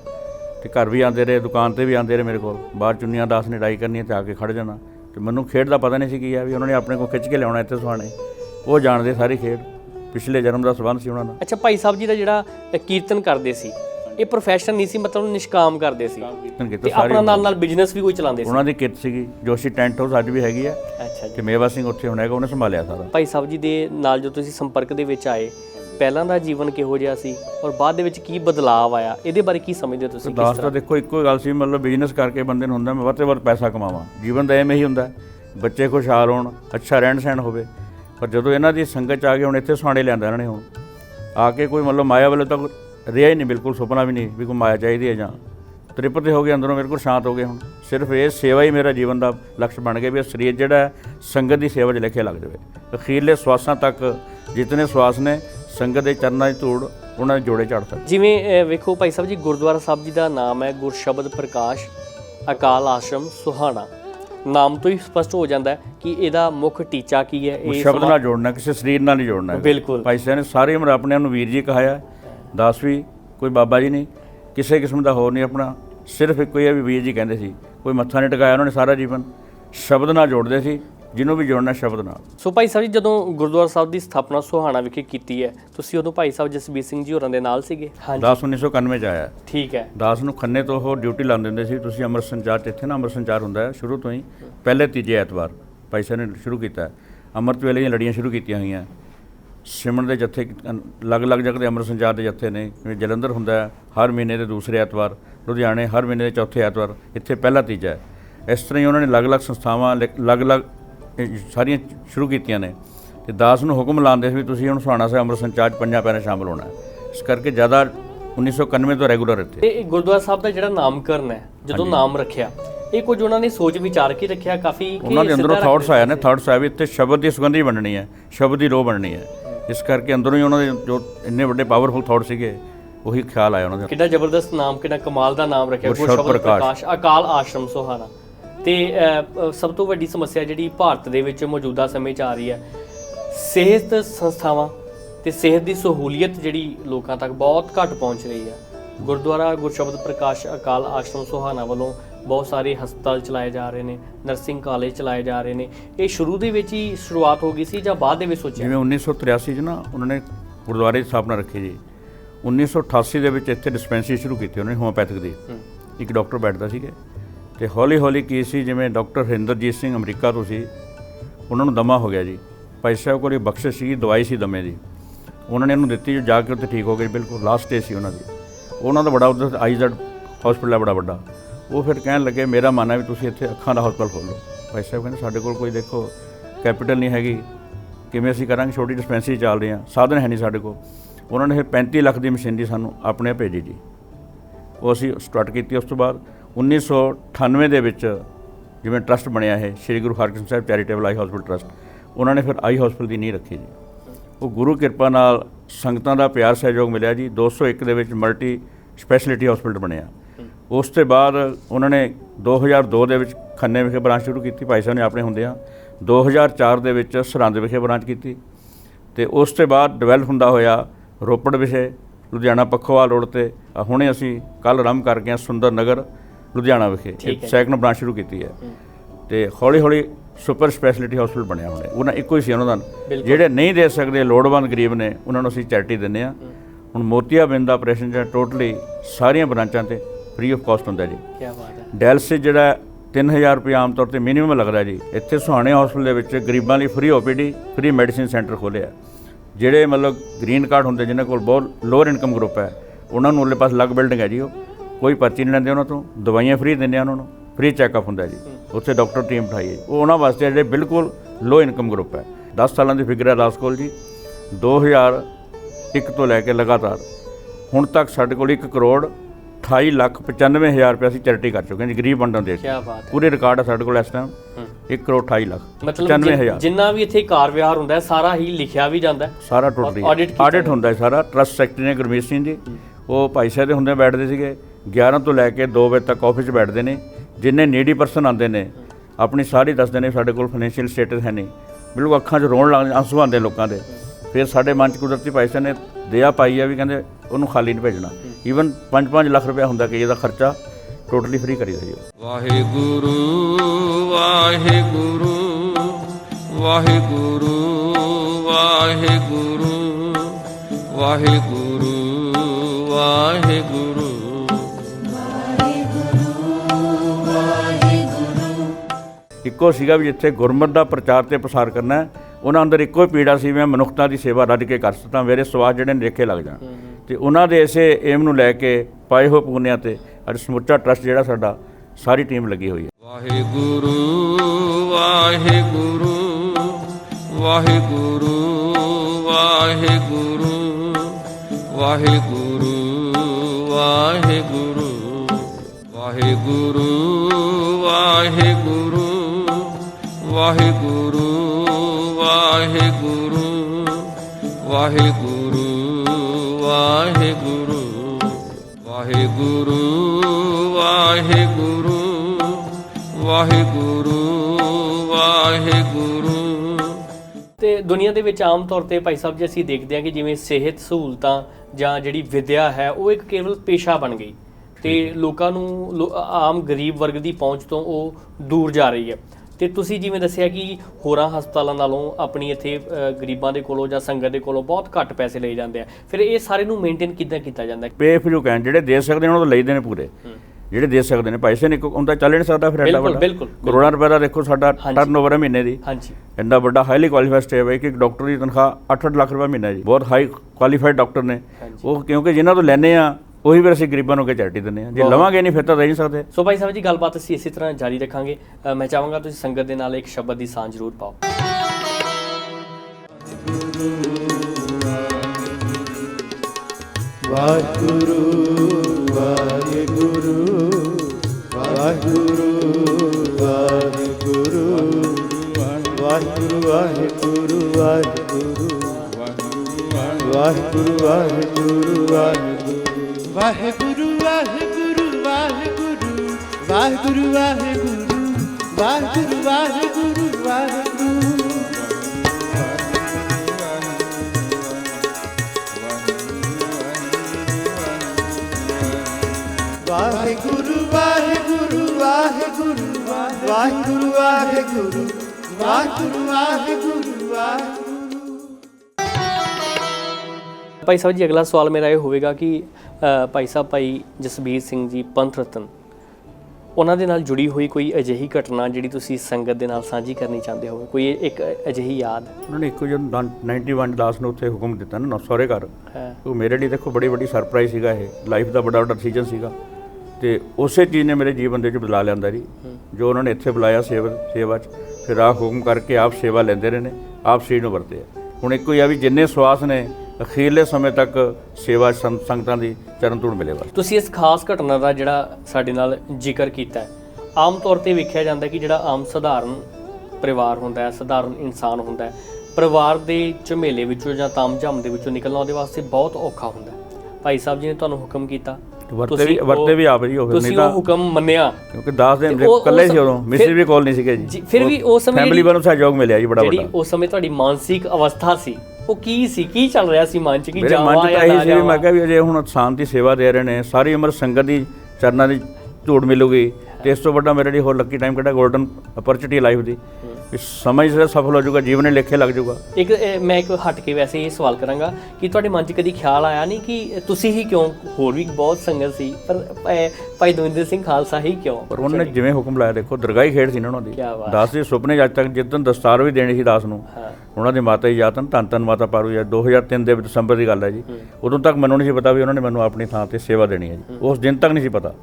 ਤੇ ਘਰ ਵੀ ਆਉਂਦੇ ਰਹੇ ਦੁਕਾਨ ਤੇ ਵੀ ਆਉਂਦੇ ਰਹੇ ਮੇਰੇ ਕੋਲ। ਬਾਹਰ ਚੁੰਨੀਆਂ ਦਾਸ ਨੇ ਡਾਈ ਕਰਨੀ ਤੇ ਆ ਕੇ ਖੜ ਜਾਣਾ। ਤੇ ਮੈਨੂੰ ਖੇਡ ਦਾ ਪਤਾ ਨਹੀਂ ਸੀ ਕੀ ਹੈ ਵੀ ਉਹਨਾਂ ਨੇ ਆਪਣੇ ਕੋਲ ਖਿੱਚ ਕੇ ਲਿਆਉਣਾ ਇੱਥੇ ਸੁਹਾਣੇ। ਉਹ ਜਾਣਦੇ ਸਾਰੀ ਖੇਡ। ਪਿਛਲੇ ਜਨਮ ਦਾ ਸਬੰਧ ਸੀ ਉਹਨਾਂ ਨਾਲ ਅੱਛਾ ਭਾਈ ਸਾਹਿਬ ਜੀ ਦਾ ਜਿਹੜਾ ਕੀਰਤਨ ਕਰਦੇ ਸੀ ਇਹ ਪ੍ਰੋਫੈਸ਼ਨ ਨਹੀਂ ਸੀ ਮਤਲਬ ਨਿਸ਼ਕਾਮ ਕਰਦੇ ਸੀ। ਤੇ ਆਪਣਾ ਨਾਲ ਨਾਲ ਬਿਜ਼ਨਸ ਵੀ ਕੋਈ ਚਲਾਉਂਦੇ ਸੀ? ਉਹਨਾਂ ਦੀ ਕਿੱਟ ਸੀਗੀ। ਜੋਸ਼ੀ ਟੈਂਟ ਹਾਊਸ ਅੱਜ ਵੀ ਹੈਗੀ ਹੈ। ਅੱਛਾ ਜੀ। ਤੇ ਮੇਵਾ ਸਿੰਘ ਉੱਥੇ ਹੁਣ ਹੈਗਾ ਉਹਨੇ ਸੰਭਾਲਿਆ ਸਾਰਾ। ਭਾਈ ਸਾਹਿਬ ਜੀ ਦੇ ਨਾਲ ਜੋ ਤੁਸੀਂ ਸੰਪਰਕ ਦੇ ਵਿੱਚ ਆਏ ਪਹਿਲਾਂ ਦਾ ਜੀਵਨ ਕਿਹੋ ਜਿਹਾ ਸੀ ਔਰ ਬਾਅਦ ਦੇ ਵਿੱਚ ਕੀ ਬਦਲਾਅ ਆਇਆ? ਇਹਦੇ ਬਾਰੇ ਕੀ ਸਮਝਦੇ ਹੋ ਤੁਸੀਂ ਕਿਸ ਦਾਸ ਤਾਂ ਦੇਖੋ ਇੱਕੋ ਹੀ ਗੱਲ ਸੀ ਮਤਲਬ ਬਿਜ਼ਨਸ ਕਰਕੇ ਬੰਦੇ ਨੂੰ ਹੁੰਦਾ ਮੈਂ ਵੱਧ ਤੋਂ ਵੱਧ ਪੈਸਾ ਕਮਾਵਾਂ। ਜੀਵਨ ਦਾ ਐਵੇਂ ਹੀ ਹੁੰਦਾ। ਬੱਚੇ ਖੁਸ਼ਹਾਲ ਹੋਣ ਅੱਛਾ ਰਹਿਣ ਸਹਿਣ ਹੋਵੇ। ਪਰ ਜਦੋਂ ਇਹਨਾਂ ਦੀ ਸੰਗਤ ਚ ਆ ਕੇ ਹੁਣ ਇੱਥੇ ਸੁਹਾਣੇ ਲਿਆਂਦਾ ਇਹਨਾਂ ਨੇ ਹੁਣ। ਆ ਕੇ ਕੋਈ ਮਤਲਬ ਮਾਇਆ ਵੱਲੋਂ ਤਾਂ ਰਿਹਾ ਹੀ ਨਹੀਂ ਬਿਲਕੁਲ ਸੁਪਨਾ ਵੀ ਨਹੀਂ ਵੀ ਕੋਈ ਮਾਇਆ ਚਾਹੀਦੀ ਹੈ ਜਾਂ। ਤ੍ਰਿਪਤ ਹੋ ਗਏ ਅੰਦਰੋਂ ਬਿਲਕੁਲ ਸ਼ਾਂਤ ਹੋ ਗਏ ਹੁਣ। ਸਿਰਫ ਇਹ ਸੇਵਾ ਹੀ ਮੇਰਾ ਜੀਵਨ ਦਾ ਲਕਸ਼ ਬਣ ਗਿਆ ਵੀ ਇਹ ਸਰੀਰ ਜਿਹੜਾ ਹੈ, ਸੰਗਤ ਦੀ ਸੇਵਾ 'ਚ ਲਿਖਿਆ ਲੱਗ ਜਾਵੇ। ਅਖੀਰਲੇ ਸਵਾਸਾਂ ਤੱਕ ਜਿਤਨੇ ਸਵਾਸ ਨੇ ਸੰਗਤ ਦੇ ਚਰਨਾਂ 'ਚ ਧੂੜ ਉਹਨਾਂ ਦੇ ਜੋੜੇ ਝਾੜ ਸਕਦੇ ਜਿਵੇਂ ਵੇਖੋ ਭਾਈ ਸਾਹਿਬ ਜੀ ਗੁਰਦੁਆਰਾ ਸਾਹਿਬ ਜੀ ਦਾ ਨਾਮ ਹੈ ਗੁਰਸ਼ਬਦ ਪ੍ਰਕਾਸ਼ ਅਕਾਲ ਆਸ਼ਰਮ ਸੁਹਾਣਾ। ਨਾਮ ਤੋਂ ਹੀ ਸਪਸ਼ਟ ਹੋ ਜਾਂਦਾ ਹੈ ਕਿ ਇਹਦਾ ਮੁੱਖ ਟੀਚਾ ਕੀ ਹੈ ਇਹ ਸ਼ਬਦ ਨਾਲ ਜੋੜਨਾ ਕਿਸੇ ਸਰੀਰ ਨਾਲ ਨਹੀਂ ਜੋੜਨਾ। ਬਿਲਕੁਲ। ਭਾਈ ਸਾਹਿਬ ਨੇ ਸਾਰੀ ਉਮਰ ਆਪਣੇ ਆਪ ਨੂੰ ਵੀਰ ਜੀ ਕਹਾਇਆ ਦਾਸ ਵੀ ਕੋਈ ਬਾਬਾ ਜੀ ਨਹੀਂ। ਕਿਸੇ ਕਿਸਮ ਦਾ ਹੋਰ ਨਹੀਂ ਆਪਣਾ। ਸਿਰਫ ਇੱਕੋ ਹੀ ਹੈ ਵੀ ਵੀਰ ਜੀ ਕਹਿੰਦੇ ਸੀ ਕੋਈ ਮੱਥਾ ਨਹੀਂ ਟਿਕਾਇਆ ਉਹਨਾਂ ਨੇ ਸਾਰਾ ਜੀਵਨ। ਸ਼ਬਦ ਨਾਲ ਜੋੜਦੇ ਸੀ। ਜਿਹਨੂੰ ਵੀ ਜੋੜਨਾ ਸ਼ਬਦ ਨਾਲ। ਸੋ ਭਾਈ ਸਾਹਿਬ ਜੀ ਜਦੋਂ ਗੁਰਦੁਆਰਾ ਸਾਹਿਬ ਦੀ ਸਥਾਪਨਾ ਸੁਹਾਣਾ ਵਿਖੇ ਕੀਤੀ ਹੈ ਤੁਸੀਂ ਉਦੋਂ ਭਾਈ ਸਾਹਿਬ ਜਸਬੀਰ ਸਿੰਘ ਜੀ ਹੋਰਾਂ ਦੇ ਨਾਲ ਸੀਗੇ? ਹਾਂਜੀ। ਦਾਸ 1991 ਚ ਆਇਆ। ਠੀਕ ਹੈ। ਦਾਸ ਨੂੰ ਖੰਨੇ ਤੋਂ ਉਹ ਡਿਊਟੀ ਲਾਉਂਦੇ ਹੁੰਦੇ ਸੀ। ਤੁਸੀਂ ਅੰਮ੍ਰਿਤ ਸੰਚਾਰ 'ਚ ਇੱਥੇ ਨਾ ਅੰਮ੍ਰਿਤ ਸੰਚਾਰ ਹੁੰਦਾ ਹੈ ਸ਼ੁਰੂ ਤੋਂ ਹੀ ਪਹਿਲੇ ਤੀਜੇ ਐਤਵਾਰ ਭਾਈ ਸਾਹਿਬ ਨੇ ਸ਼ੁਰੂ ਕੀਤਾ। ਅੰਮ੍ਰਿਤ ਵੇਲੇ ਦੀਆਂ ਲੜੀਆਂ ਸ਼ੁਰੂ ਕੀਤੀਆਂ ਹੋਈਆਂ ਸਿਮਰਨ ਦੇ ਜੱਥੇ ਅਲੱਗ-ਅਲੱਗ ਜਗ੍ਹਾ ਦੇ ਅੰਮ੍ਰਿਤ ਸੰਚਾਰ ਦੇ ਜੱਥੇ ਨੇ ਜਿਵੇਂ ਜਲੰਧਰ ਹੁੰਦਾ ਹੈ ਹਰ ਮਹੀਨੇ ਦੇ ਦੂਸਰੇ ਐਤਵਾਰ ਲੁਧਿਆਣੇ ਹਰ ਮਹੀਨੇ ਦੇ ਚੌਥੇ ਐਤਵਾਰ ਇੱਥੇ ਪਹਿਲਾ ਤੀਜਾ ਹੈ। ਇਸ ਤਰ੍ਹਾਂ ਹੀ ਉਹਨਾਂ ਨੇ ਅਲੱਗ-ਅਲੱਗ ਸੰਸਥਾਵਾਂ ਅਲੱਗ-ਅਲੱਗ ਸਾਰੀਆਂ ਸ਼ੁਰੂ ਕੀਤੀਆਂ ਨੇ। ਤੇ ਦਾਸ ਨੂੰ ਹੁਕਮ ਲਾਉਂਦੇ ਸੀ ਵੀ ਤੁਸੀਂ ਹੁਣ ਸੁਹਾਣਾ ਸਾਹਿਬ ਅੰਮ੍ਰਿਤ ਸੰਚਾਰ 'ਚ ਪੰਜਾਂ ਪੈਰਾਂ ਸ਼ਾਮਲ ਹੋਣਾ ਇਸ ਕਰਕੇ ਜ਼ਿਆਦਾ 1991 ਤੋਂ ਰੈਗੂਲਰ ਇੱਥੇ। ਤੇ ਇਹ ਗੁਰਦੁਆਰਾ ਸਾਹਿਬ ਦਾ ਜਿਹੜਾ ਨਾਮਕਰਨ ਹੈ ਜਦੋਂ ਨਾਮ ਰੱਖਿਆ ਇਹ ਕੁਝ ਉਹਨਾਂ ਨੇ ਸੋਚ ਵਿਚਾਰ ਕੇ ਰੱਖਿਆ ਕਾਫੀ ਕਿ ਉਹਨਾਂ ਦੇ ਅੰਦਰੋਂ ਥਾਟਸ ਆਇਆ ਨੇ ਥਾਟਸ ਆਇਆ ਵੀ ਇੱਥੇ ਸ਼ਬਦ ਦੀ ਸੁਗੰਧ ਬਣਨੀ ਹੈ ਸ਼ਬਦ ਦੀ ਰੋਹ ਬਣਨੀ ਹੈ। ਇਸ ਕਰਕੇ ਅੰਦਰੋਂ ਹੀ ਉਹਨਾਂ ਦੇ ਜੋ ਇੰਨੇ ਵੱਡੇ ਪਾਵਰਫੁਲ ਥਾਟ ਸੀਗੇ ਉਹੀ ਖਿਆਲ ਆਇਆ ਉਹਨਾਂ ਦੇ ਕਿੰਨਾ ਜ਼ਬਰਦਸਤ ਨਾਮ ਕਿੰਨਾ ਕਮਾਲ ਦਾ ਨਾਮ ਰੱਖਿਆ ਗੁਰਸ਼ਬਦ। ਪ੍ਰਕਾਸ਼ ਅਕਾਲ ਆਸ਼ਰਮ ਸੁਹਾਣਾ। ਤੇ ਸਭ ਤੋਂ ਵੱਡੀ ਸਮੱਸਿਆ ਜਿਹੜੀ ਭਾਰਤ ਦੇ ਵਿੱਚ ਮੌਜੂਦਾ ਸਮੇਂ 'ਚ ਆ ਰਹੀ ਹੈ ਸਿਹਤ ਸੰਸਥਾਵਾਂ ਤੇ ਸਿਹਤ ਦੀ ਸਹੂਲੀਅਤ ਜਿਹੜੀ ਲੋਕਾਂ ਤੱਕ ਬਹੁਤ ਘੱਟ ਪਹੁੰਚ ਰਹੀ ਹੈ। ਗੁਰਦੁਆਰਾ ਗੁਰਸ਼ਬਦ ਪ੍ਰਕਾਸ਼ ਅਕਾਲ ਆਸ਼ਰਮ ਸੁਹਾਣਾ ਵੱਲੋਂ ਬਹੁਤ ਸਾਰੇ ਹਸਪਤਾਲ ਚਲਾਏ ਜਾ ਰਹੇ ਨੇ ਨਰਸਿੰਗ ਕਾਲਜ ਚਲਾਏ ਜਾ ਰਹੇ ਨੇ। ਇਹ ਸ਼ੁਰੂ ਦੇ ਵਿੱਚ ਹੀ ਸ਼ੁਰੂਆਤ ਹੋ ਗਈ ਸੀ ਜਾਂ ਬਾਅਦ ਦੇ ਵਿੱਚ ਸੋਚਿਆ? ਜਿਵੇਂ 1983 'ਚ ਨਾ ਉਹਨਾਂ ਨੇ ਗੁਰਦੁਆਰੇ ਦੀ ਸਥਾਪਨਾ ਰੱਖੀ ਜੀ। 1988 ਦੇ ਵਿੱਚ ਇੱਥੇ ਡਿਸਪੈਂਸਰੀ ਸ਼ੁਰੂ ਕੀਤੀ ਉਹਨਾਂ ਨੇ ਹੋਮੋਪੈਥਿਕ ਦੀ। ਇੱਕ ਡਾਕਟਰ ਬੈਠਦਾ ਸੀਗੇ। ਤੇ ਹੌਲੀ ਹੌਲੀ ਕੀ ਸੀ, ਜਿਵੇਂ ਡਾਕਟਰ ਹਰਿੰਦਰਜੀਤ ਸਿੰਘ ਅਮਰੀਕਾ ਤੋਂ ਸੀ, ਉਹਨਾਂ ਨੂੰ ਦਮਾ ਹੋ ਗਿਆ ਜੀ। ਭਾਈ ਸਾਹਿਬ ਕੋਲ ਇਹ ਬਖਸ਼ਿਸ਼ ਸੀ, ਦਵਾਈ ਸੀ ਦਮੇ ਦੀ। ਉਹਨਾਂ ਨੇ ਇਹਨੂੰ ਦਿੱਤੀ ਜੋ, ਜਾ ਕੇ ਉੱਥੇ ਠੀਕ ਹੋ ਗਏ ਬਿਲਕੁਲ ਲਾਸਟ ਡੇ ਸੀ ਉਹਨਾਂ ਦੀ। ਉਹਨਾਂ ਦਾ ਬੜਾ ਉਧਰ ਆਈਜ਼ਡ ਹਸਪੀਟਲ ਹੈ ਬੜਾ ਵੱਡਾ। ਉਹ ਫਿਰ ਕਹਿਣ ਲੱਗੇ, ਮੇਰਾ ਮਨ ਹੈ ਵੀ ਤੁਸੀਂ ਇੱਥੇ ਅੱਖਾਂ ਦਾ ਹਸਪਤਾਲ ਖੋਲੋ ਭਾਈ ਸਾਹਿਬ ਕਹਿੰਦੇ, ਸਾਡੇ ਕੋਲ ਕੋਈ ਦੇਖੋ ਕੈਪੀਟਲ ਨਹੀਂ ਹੈਗੀ। ਕਿਵੇਂ ਅਸੀਂ ਕਰਾਂਗੇ? ਛੋਟੀ ਡਿਸਪੈਂਸਰੀ ਚੱਲ ਰਹੀ ਆ, ਸਾਧਨ ਹੈ ਨਹੀਂ ਸਾਡੇ ਕੋਲ। ਉਹਨਾਂ ਨੇ ਫਿਰ 35 ਲੱਖ ਦੀ ਮਸ਼ੀਨਰੀ ਸਾਨੂੰ ਆਪਣੇ ਭੇਜੀ ਜੀ। ਉਹ ਅਸੀਂ ਸਟਾਰਟ ਕੀਤੀ ਉਸ ਤੋਂ ਬਾਅਦ। 1998 ਦੇ ਵਿੱਚ ਜਿਵੇਂ ਟਰਸਟ ਬਣਿਆ ਹੈ Shri Guru Harkrishan Sahib charitable eye hospital trust, ਉਹਨਾਂ ਨੇ ਫਿਰ ਆਈ ਹਸਪੀਟਲ ਦੀ ਨੀਂਹ ਰੱਖੀ ਜੀ। ਉਹ ਗੁਰੂ ਕਿਰਪਾ ਨਾਲ ਸੰਗਤਾਂ ਦਾ ਪਿਆਰ ਸਹਿਯੋਗ ਮਿਲਿਆ ਜੀ। 201 ਦੇ ਵਿੱਚ ਮਲਟੀ ਸਪੈਸ਼ਲਿਟੀ ਹਸਪੀਟਲ ਬਣਿਆ। ਉਸ ਤੋਂ ਬਾਅਦ ਉਹਨਾਂ ਨੇ 2002 ਦੇ ਵਿੱਚ ਖੰਨੇ ਵਿਖੇ ਬ੍ਰਾਂਚ ਸ਼ੁਰੂ ਕੀਤੀ, ਭਾਈ ਸਾਹਿਬ ਨੇ ਆਪਣੇ ਹੁੰਦਿਆਂ। 2004 ਦੇ ਵਿੱਚ ਸਰਹੰਦ ਵਿਖੇ ਬ੍ਰਾਂਚ ਕੀਤੀ। ਤੇ ਉਸ ਤੋਂ ਬਾਅਦ ਡਿਵੈਲਪ ਹੁੰਦਾ ਹੋਇਆ ਰੋਪੜ ਵਿਖੇ, ਲੁਧਿਆਣਾ ਪੱਖੋਵਾਲ ਰੋਡ ਤੇ। ਹੁਣੇ ਅਸੀਂ ਕੱਲ ਆਰੰਭ ਕਰ ਗਏ ਹਾਂ ਸੁੰਦਰ ਨਗਰ। ਲੁਧਿਆਣਾ ਵਿਖੇ। ਇੱਕ। ਸੈਕੰਡ ਬ੍ਰਾਂਚ ਸ਼ੁਰੂ ਕੀਤੀ ਹੈ। ਤੇ ਹੌਲੀ ਹੌਲੀ ਸੁਪਰ ਸਪੈਸ਼ਲਿਟੀ ਹਸਪੀਟਲ ਬਣਿਆ ਹੁਣੇ ਉਹਨਾਂ ਇੱਕੋ ਹੀ ਸੀ ਉਹਨਾਂ ਦਾ। ਜਿਹੜੇ ਨਹੀਂ ਦੇ ਸਕਦੇ ਲੋੜਵੰਦ ਗਰੀਬ ਨੇ ਉਹਨਾਂ ਨੂੰ ਅਸੀਂ ਚੈਰਿਟੀ ਦਿੰਦੇ ਆ ਹੁਣ ਮੋਤੀਆਬਿੰਦ ਦਾ ਆਪਰੇਸ਼ਨ ਜਿਹੜਾ ਟੋਟਲੀ ਸਾਰੀਆਂ ਬ੍ਰਾਂਚਾਂ ਤੇ ਫ੍ਰੀ ਆਫ ਕਾਸਟ ਹੁੰਦਾ ਜੀ। ਕੀ ਬਾਤ ਹੈ। ਡਾਇਲਸਿਸ ਜਿਹੜਾ 3000 ਰੁਪਏ ਆਮ ਤੌਰ ਤੇ ਮਿਨੀਮਮ ਲੱਗਦਾ ਜੀ। ਇੱਥੇ ਸੁਹਾਣੇ ਹਸਪੀਟਲ ਦੇ ਵਿੱਚ ਗਰੀਬਾਂ ਲਈ free OPD free medicine centre ਖੋਲ੍ਹਿਆ ਜਿਹੜੇ ਮਤਲਬ ਗ੍ਰੀਨ ਕਾਰਡ ਹੁੰਦੇ ਜਿਨ੍ਹਾਂ ਕੋਲ ਬਹੁਤ ਲੋਅਰ ਇਨਕਮ ਗਰੁੱਪ ਹੈ ਉਹਨਾਂ ਨੂੰ ਉਹਦੇ ਪਾਸ ਅਲੱਗ ਬਿਲਡਿੰਗ ਹੈ ਜੀ ਉਹ। ਕੋਈ ਪਰਚੀ ਨਹੀਂ ਲੈਂਦੇ ਉਹਨਾਂ ਤੋਂ ਦਵਾਈਆਂ ਫ੍ਰੀ ਦਿੰਦੇ ਆ ਉਹਨਾਂ ਨੂੰ ਫ੍ਰੀ ਚੈੱਕਅਪ ਹੁੰਦਾ ਜੀ। ਉੱਥੇ ਡਾਕਟਰ ਟੀਮ ਬਿਠਾਈ ਹੈ ਉਹ ਉਹਨਾਂ ਵਾਸਤੇ ਜਿਹੜੇ ਬਿਲਕੁਲ ਲੋ ਇਨਕਮ ਗਰੁੱਪ ਹੈ। 10 ਸਾਲਾਂ ਦੀ ਫਿਗਰ ਹੈ ਦਾਸ ਕੋਲ ਜੀ। 2001 ਤੋਂ ਲੈ ਕੇ ਲਗਾਤਾਰ ਹੁਣ ਤੱਕ ਸਾਡੇ ਕੋਲ 1 ਕਰੋੜ 28 ਲੱਖ 95 ਹਜ਼ਾਰ ਰੁਪਏ ਅਸੀਂ ਚੈਰਿਟੀ ਕਰ ਚੁੱਕੇ ਹਾਂ ਜੀ ਗਰੀਬ ਵੰਡਣ ਦੇ ਕੀ। ਬਾਤ ਹੈ। ਪੂਰੇ ਰਿਕਾਰਡ ਹੈ ਸਾਡੇ ਕੋਲ ਇਸ ਟਾਈਮ ਹੂੰ। 1 ਕਰੋੜ 28 ਲੱਖ ਮਤਲਬ 95 ਜਿ- ਹਜ਼ਾਰ। ਜਿੰਨਾ ਵੀ ਇੱਥੇ ਕਾਰ ਵਿਹਾਰ ਹੁੰਦਾ ਹੈ ਸਾਰਾ ਹੀ ਲਿਖਿਆ ਵੀ ਜਾਂਦਾ ਹੈ। ਸਾਰਾ ਟੋਟਲੀ ਆਡਿਟ ਹੁੰਦਾ ਹੈ ਸਾਰਾ। ਟਰਸਟ ਸੈਕਟਰੀ ਨੇ ਗੁਰਮੀਤ ਸਿੰਘ ਜੀ ਉਹ ਭਾਈ ਸਾਹਿਬ ਦੇ ਹੁੰਦੇ ਬੈਠਦੇ ਸੀਗੇ। 11 ਤੋਂ ਲੈ ਕੇ 2 ਵਜੇ ਤੱਕ ਆਫਿਸ 'ਚ ਬੈਠਦੇ ਨੇ, ਜਿੰਨੇ ਨੀਡੀ ਪਰਸਨ ਆਉਂਦੇ ਨੇ, ਆਪਣੀ ਸਾਰੀ ਦੱਸਦੇ ਨੇ ਸਾਡੇ ਕੋਲ ਫਾਈਨੈਂਸ਼ੀਅਲ ਸਟੇਟਸ ਹੈ ਨਹੀਂ। ਬਿਲਕੁਲ ਅੱਖਾਂ 'ਚ ਰੋਣ ਲੱਗ ਆਂਸੂ ਆਉਂਦੇ ਲੋਕਾਂ ਦੇ। ਫਿਰ ਸਾਡੇ ਮਨ 'ਚ ਕੁਦਰਤੀ ਪੈਸੇ ਨੇ ਦਇਆ ਪਾਈ ਆ ਵੀ ਕਹਿੰਦੇ ਉਹਨੂੰ ਖਾਲੀ ਨਹੀਂ ਭੇਜਣਾ। ਈਵਨ 5-5 ਲੱਖ ਰੁਪਏ ਹੁੰਦਾ ਕਿ ਇਹਦਾ ਖਰਚਾ ਟੋਟਲੀ ਫ੍ਰੀ ਕਰੀ ਜੀ ਵਾਹਿਗੁਰੂ ਵਾਹਿਗੁਰੂ ਵਾਹਿਗੁਰੂ ਵਾਹਿਗੁਰੂ ਵਾਹਿਗੁਰੂ ਵਾਹਿਗੁਰੂ। ਇੱਕੋ ਸੀਗਾ ਵੀ ਜਿੱਥੇ ਗੁਰਮਤ ਦਾ ਪ੍ਰਚਾਰ ਤੇ ਪ੍ਰਸਾਰ ਕਰਨਾ ਹੈ ਉਹਨਾਂ ਅੰਦਰ ਇੱਕੋ ਹੀ ਪੀੜਾ ਸੀ ਮੈਂ ਮਨੁੱਖਤਾ ਦੀ ਸੇਵਾ ਰੱਜ ਕੇ ਕਰ ਸਕਦਾ ਮੇਰੇ ਸਵਾਸ ਜਿਹੜੇ ਨੇ ਦੇਖੇ ਲੱਗ ਜਾਣ। ਤੇ ਉਹਨਾਂ ਦੇ ਇਸੇ ਏਮ ਨੂੰ ਲੈ ਕੇ ਪਾਏ ਹੋਏ ਪੂਨਿਆਂ ਤੇ ਅੱਜ ਸਮੁੱਚਾ ਟਰਸਟ ਜਿਹੜਾ ਸਾਡਾ ਸਾਰੀ ਟੀਮ ਲੱਗੀ ਹੋਈ ਹੈ। ਵਾਹਿਗੁਰੂ ਵਾਹਿਗੁਰੂ ਵਾਹਿਗੁਰੂ ਵਾਹਿਗੁਰੂ ਵਾਹਿਗੁਰੂ ਵਾਹਿਗੁਰੂ ਵਾਹਿਗੁਰੂ ਵਾਹਿਗੁਰੂ। ਵਾਹਿਗੁਰੂ ਵਾਹਿਗੁਰੂ ਵਾਹਿਗੁਰੂ ਵਾਹਿਗੁਰੂ ਵਾਹਿਗੁਰੂ ਵਾਹਿਗੁਰੂ ਵਾਹਿਗੁਰੂ ਵਾਹਿਗੁਰੂ। ਤੇ ਦੁਨੀਆ ਦੇ ਵਿੱਚ ਆਮ ਤੌਰ ਤੇ ਭਾਈ ਸਾਹਿਬ ਜੀ ਅਸੀਂ ਦੇਖਦੇ ਹਾਂ ਕਿ ਜਿਵੇਂ ਸਿਹਤ ਸਹੂਲਤਾਂ ਜਾਂ ਜਿਹੜੀ ਵਿਦਿਆ ਹੈ ਉਹ ਇੱਕ ਕੇਵਲ ਪੇਸ਼ਾ ਬਣ ਗਈ। ਤੇ ਲੋਕਾਂ ਨੂੰ ਆਮ ਗਰੀਬ ਵਰਗ ਦੀ ਪਹੁੰਚ ਤੋਂ ਉਹ ਦੂਰ ਜਾ ਰਹੀ ਹੈ। ਤੇ ਤੁਸੀਂ ਜਿਵੇਂ ਦੱਸਿਆ ਕਿ ਹੋਰਾਂ ਹਸਪਤਾਲਾਂ ਨਾਲੋਂ ਆਪਣੀ ਇੱਥੇ ਅ, ਗਰੀਬਾਂ ਦੇ ਕੋਲੋਂ ਜਾਂ ਸੰਗਤ ਦੇ ਕੋਲੋਂ ਬਹੁਤ ਘੱਟ ਪੈਸੇ ਲਏ ਜਾਂਦੇ ਆ। ਫਿਰ ਇਹ ਸਾਰੇ ਨੂੰ ਮੇਨਟੇਨ ਕਿੱਦਾਂ ਕੀਤਾ ਜਾਂਦਾ? ਹੈ ਬੇਫਿਜ਼ੂਲ ਕਹਿਣ ਜਿਹੜੇ ਦੇ ਸਕਦੇ ਨੇ ਉਹਨਾਂ ਤੋਂ ਲਈਦੇ ਨੇ ਪੂਰੇ। ਜਿਹੜੇ ਦੇ ਸਕਦੇ ਨੇ ਪੈਸੇ ਨਹੀਂ ਹੁੰਦਾ ਚੱਲ ਨਹੀਂ ਸਕਦਾ ਫਿਰ ਐਡਾ ਬਿਲਕੁਲ, ਵੱਡਾ। ਬਿਲਕੁਲ, ਕਰੋੜਾਂ ਰੁਪਏ ਦਾ ਦੇਖੋ ਸਾਡਾ ਹਾਂਜੀ। ਟਰਨਓਵਰ ਹੈ ਮਹੀਨੇ ਦੀ। ਹਾਂਜੀ। ਇੰਨਾ ਵੱਡਾ ਹਾਈਲੀ ਕੁਆਲੀਫਾਈਡ ਸਟੇਫ ਹੈ ਕਿ ਇੱਕ ਡਾਕਟਰ ਦੀ ਤਨਖਾਹ 8-8 ਲੱਖ ਰੁਪਏ ਮਹੀਨਾ ਜੀ। ਬਹੁਤ ਹਾਈ ਕੁਆਲੀਫਾਈਡ ਡਾਕਟਰ ਨੇ। ਹਾਂਜੀ। ਉਹ ਕਿਉਂਕਿ ਜਿਨ੍ਹਾਂ ਤੋਂ ਲੈਨੇ ਆ ਉਹੀ ਫਿਰ ਅਸੀਂ ਗਰੀਬਾਂ ਨੂੰ ਕੇ ਚੈਰਿਟੀ ਦਿੰਦੇ ਆ ਜੇ। ਲਵਾਂਗੇ ਨਹੀਂ ਫਿਰ ਤਾਂ ਦੇ ਨਹੀਂ ਸਕਦੇ ਸੋ ਭਾਈ ਸਾਹਿਬ ਜੀ ਗੱਲਬਾਤ ਅਸੀਂ ਇਸੇ ਤਰ੍ਹਾਂ ਜਾਰੀ ਰੱਖਾਂਗੇ ਅ, ਮੈਂ ਚਾਹਾਂਗਾ ਤੁਸੀਂ ਸੰਗਤ ਦੇ ਨਾਲ ਇੱਕ ਸ਼ਬਦ ਦੀ ਸਾਂਝ ਜ਼ਰੂਰ ਪਾਓ ਵਾਹਿਗੁਰੂ ਵਾਹਿਗੁਰੂ ਵਾਹਿਗੁਰੂ ਵਾਹਿਗੁਰੂ ਵਾਹਿਗੁਰੂ ਵਾਹਿਗੁਰੂ ਵਾਹਿਗੁਰੂ ਵਾਹਿਗੁਰੂ ਵਾਹਿਗੁਰੂ ਵਾਹਿਗੁਰੂ ਵਾਹਿਗੁਰੂ ਵਾਹਿਗੁਰੂ ਵਾਹਿਗੁਰੂ ਵਾਹਿਗੁਰੂ ਵਾਹਿਗੁਰੂ ਵਾਹਿਗੁਰੂ ਵਾਹਿਗੁਰੂ ਵਾਹਿਗੁਰੂ ਵਾਹਿਗੁਰੂ ਵਾਹਿਗੁਰੂ ਵਾਹਿਗੁਰੂ ਵਾਹਿਗੁਰੂ ਵਾਹਿਗੁਰੂ ਵਾਹਿਗੁਰੂ ਵਾਹਿਗੁਰੂ ਭਾਈ ਸਾਹਿਬ ਜੀ ਅਗਲਾ ਸਵਾਲ ਮੇਰਾ ਇਹ ਹੋਵੇਗਾ ਕਿ ਅ, ਭਾਈ ਸਾਹਿਬ ਭਾਈ ਜਸਬੀਰ ਸਿੰਘ ਜੀ ਪੰਥ ਰਤਨ। ਉਹਨਾਂ ਦੇ ਨਾਲ ਜੁੜੀ ਹੋਈ ਕੋਈ ਅਜਿਹੀ ਘਟਨਾ ਜਿਹੜੀ ਤੁਸੀਂ ਸੰਗਤ ਦੇ ਨਾਲ ਸਾਂਝੀ ਕਰਨੀ ਚਾਹੁੰਦੇ ਹੋ ਕੋਈ ਇੱਕ ਅਜਿਹੀ ਯਾਦ? ਉਹਨਾਂ ਨੇ ਇੱਕੋ ਜਦੋਂ 91 ਦਾਸ ਨੂੰ ਉੱਥੇ ਹੁਕਮ ਦਿੱਤਾ ਨਾ ਸਹੁਰੇ ਘਰ। ਉਹ ਮੇਰੇ ਲਈ ਦੇਖੋ ਬੜੀ ਵੱਡੀ ਸਰਪ੍ਰਾਈਜ਼ ਸੀਗਾ ਇਹ। ਲਾਈਫ ਦਾ ਬੜਾ ਵੱਡਾ ਡਿਸੀਜਨ ਸੀਗਾ। ਤੇ ਉਸੇ ਚੀਜ਼ ਨੇ ਮੇਰੇ ਜੀਵਨ ਦੇ ਵਿੱਚ ਬਦਲਾ ਲਿਆਂਦਾ ਜੀ। ਜੋ ਉਹਨਾਂ ਨੇ ਇੱਥੇ ਬੁਲਾਇਆ ਸੇਵਾ ਸੇਵਾ 'ਚ ਫਿਰ ਆ ਹੁਕਮ ਕਰਕੇ ਆਪ ਸੇਵਾ ਲੈਂਦੇ ਰਹੇ ਨੇ ਆਪ ਸਰੀਰ ਨੂੰ ਵਰਤੇ ਹੁਣ ਇੱਕੋ ਹੀ ਆ ਵੀ ਜਿੰਨੇ ਸਵਾਸ ਨੇ ਅਖੀਰਲੇ ਸਮੇਂ ਤੱਕ ਸੇਵਾ ਸੰਗਤਾਂ ਦੀ ਚਰਨ ਧੂੜ ਮਿਲੇ ਬਸ। ਤੁਸੀਂ ਇਸ ਖਾਸ ਘਟਨਾ ਦਾ ਜਿਹੜਾ ਸਾਡੇ ਨਾਲ ਜ਼ਿਕਰ ਕੀਤਾ ਹੈ ਆਮ ਤੌਰ ਤੇ ਵੇਖਿਆ ਜਾਂਦਾ ਕਿ ਜਿਹੜਾ ਆਮ ਸਧਾਰਨ ਪਰਿਵਾਰ ਹੁੰਦਾ ਹੈ ਸਧਾਰਨ ਇਨਸਾਨ ਹੁੰਦਾ ਹੈ ਪਰਿਵਾਰ ਦੇ ਝਮੇਲੇ ਵਿੱਚੋਂ ਜਾਂ ਤਾਮਝਾਮ ਦੇ ਵਿੱਚੋਂ ਨਿਕਲਣਾ ਉਹਦੇ ਵਾਸਤੇ ਬਹੁਤ ਔਖਾ ਹੁੰਦਾ ਹੈ। ਭਾਈ ਸਾਹਿਬ ਜੀ ਨੇ ਤੁਹਾਨੂੰ ਹੁਕਮ ਕੀਤਾ। ਵਰਤੇ ਵੀ ਵਰਤੇ ਵੀ ਆਪ ਜੀ ਫਿਰ ਤੁਸੀਂ ਨਹੀਂ ਉਹ ਤਾਂ ਹੁਕਮ ਮੰਨਿਆ। ਕਿਉਂਕਿ 10 ਦਿਨ ਇਕੱਲੇ ਸੀ ਉਦੋਂ ਮਿਸਟਰ ਵੀ ਕੋਲ ਨਹੀਂ ਸੀਗੇ ਜੀ, ਫਿਰ ਵੀ ਉਸ ਸਮੇਂ ਫੈਮਿਲੀ ਜਿਹੜੀ- ਵੱਲੋਂ ਸਹਿਯੋਗ ਮਿਲਿਆ ਜੀ ਬੜਾ ਜਿਹੜੀ ਵੱਡਾ। ਉਸ ਸਮੇਂ ਤੁਹਾਡੀ ਮਾਨਸਿਕ ਅਵਸਥਾ ਸੀ ਉਹ ਕੀ ਸੀ ਕੀ ਚੱਲ ਰਿਹਾ ਸੀ ਮਨ ਚ ਕਿ ਮੇਰੇ ਮਨ ਜਾਵਾਂ ਚ ਜਾਂ ਤਾਂ ਨਾ ਇਹੀ ਸੀ ਵੀ ਮੈਂ ਜਾਵਾਂ? ਕਿਹਾ ਵੀ ਅਜੇ ਹੁਣ ਸ਼ਾਂਤ ਦੀ ਸੇਵਾ ਦੇ ਰਹੇ ਨੇ ਸਾਰੀ ਉਮਰ ਸੰਗਤ ਦੀ ਚਰਨਾਂ ਦੀ ਧੂੜ ਮਿਲੂਗੀ ਤੇ ਇਸ ਤੋਂ ਵੱਡਾ ਮੇਰੇ ਲਈ ਹੋਰ ਲੱਕੀ ਟਾਈਮ ਕਿਹੜਾ 골ਡਨ ਅਪਰਚੂਨਿਟੀ ਲਾਈਫ ਦੀ ਵੀ ਸਮਝ ਜਿਹੜਾ ਸਫਲ ਹੋ ਜਾਊਗਾ ਜੀਵਨ ਨੇ ਲੇਖੇ ਲੱਗ ਜਾਊਗਾ। ਇੱਕ ਮੈਂ ਇੱਕ ਹਟ ਕੇ ਵੈਸੇ ਇਹ ਸਵਾਲ ਕਰਾਂਗਾ ਕਿ ਤੁਹਾਡੇ ਮਨ 'ਚ ਕਦੀ ਖਿਆਲ ਆਇਆ ਨਹੀਂ ਕਿ ਤੁਸੀਂ ਹੀ ਕਿਉਂ ਹੋਰ ਵੀ ਬਹੁਤ ਸੰਗਤ ਸੀ ਪਰ ਭਾਈ ਦਵਿੰਦਰ ਸਿੰਘ ਖਾਲਸਾ ਹੀ ਕਿਉਂ? ਪਰ ਉਹਨਾਂ ਨੇ ਜਿਵੇਂ ਹੁਕਮ ਲਾਇਆ ਦੇਖੋ ਦਰਗਾਹੀ ਖੇਡ ਸੀ ਨਾ ਉਹਨਾਂ ਦੀ। ਕਿਆ ਬਾਤ। ਦਾਸ ਦੇ ਸੁਪਨੇ 'ਚ ਅੱਜ ਤੱਕ ਜਿੱਦਨ ਦਸਤਾਰ ਵੀ ਦੇਣੀ ਸੀ ਦਾਸ ਨੂੰ ਹਾਂ। ਉਹਨਾਂ ਦੀ ਮਾਤਾ ਜੀ ਜਾਤਨ ਧੰਨ ਧੰਨ ਮਾਤਾ ਪਾਰੂ ਜੀ 2003 ਦੇ ਵਿੱਚ ਦਸੰਬਰ ਦੀ ਗੱਲ ਹੈ ਜੀ। ਉਦੋਂ ਤੱਕ ਮੈਨੂੰ ਨਹੀਂ ਸੀ ਪਤਾ ਵੀ ਉਹਨਾਂ ਨੇ ਮੈਨੂੰ ਆਪਣੀ ਥਾਂ ਤੇ ਸੇਵਾ ਦੇਣੀ ਹੈ ਜੀ। ਉਸ ਦਿਨ ਤੱਕ ਨਹੀਂ ਸੀ ਪਤਾ।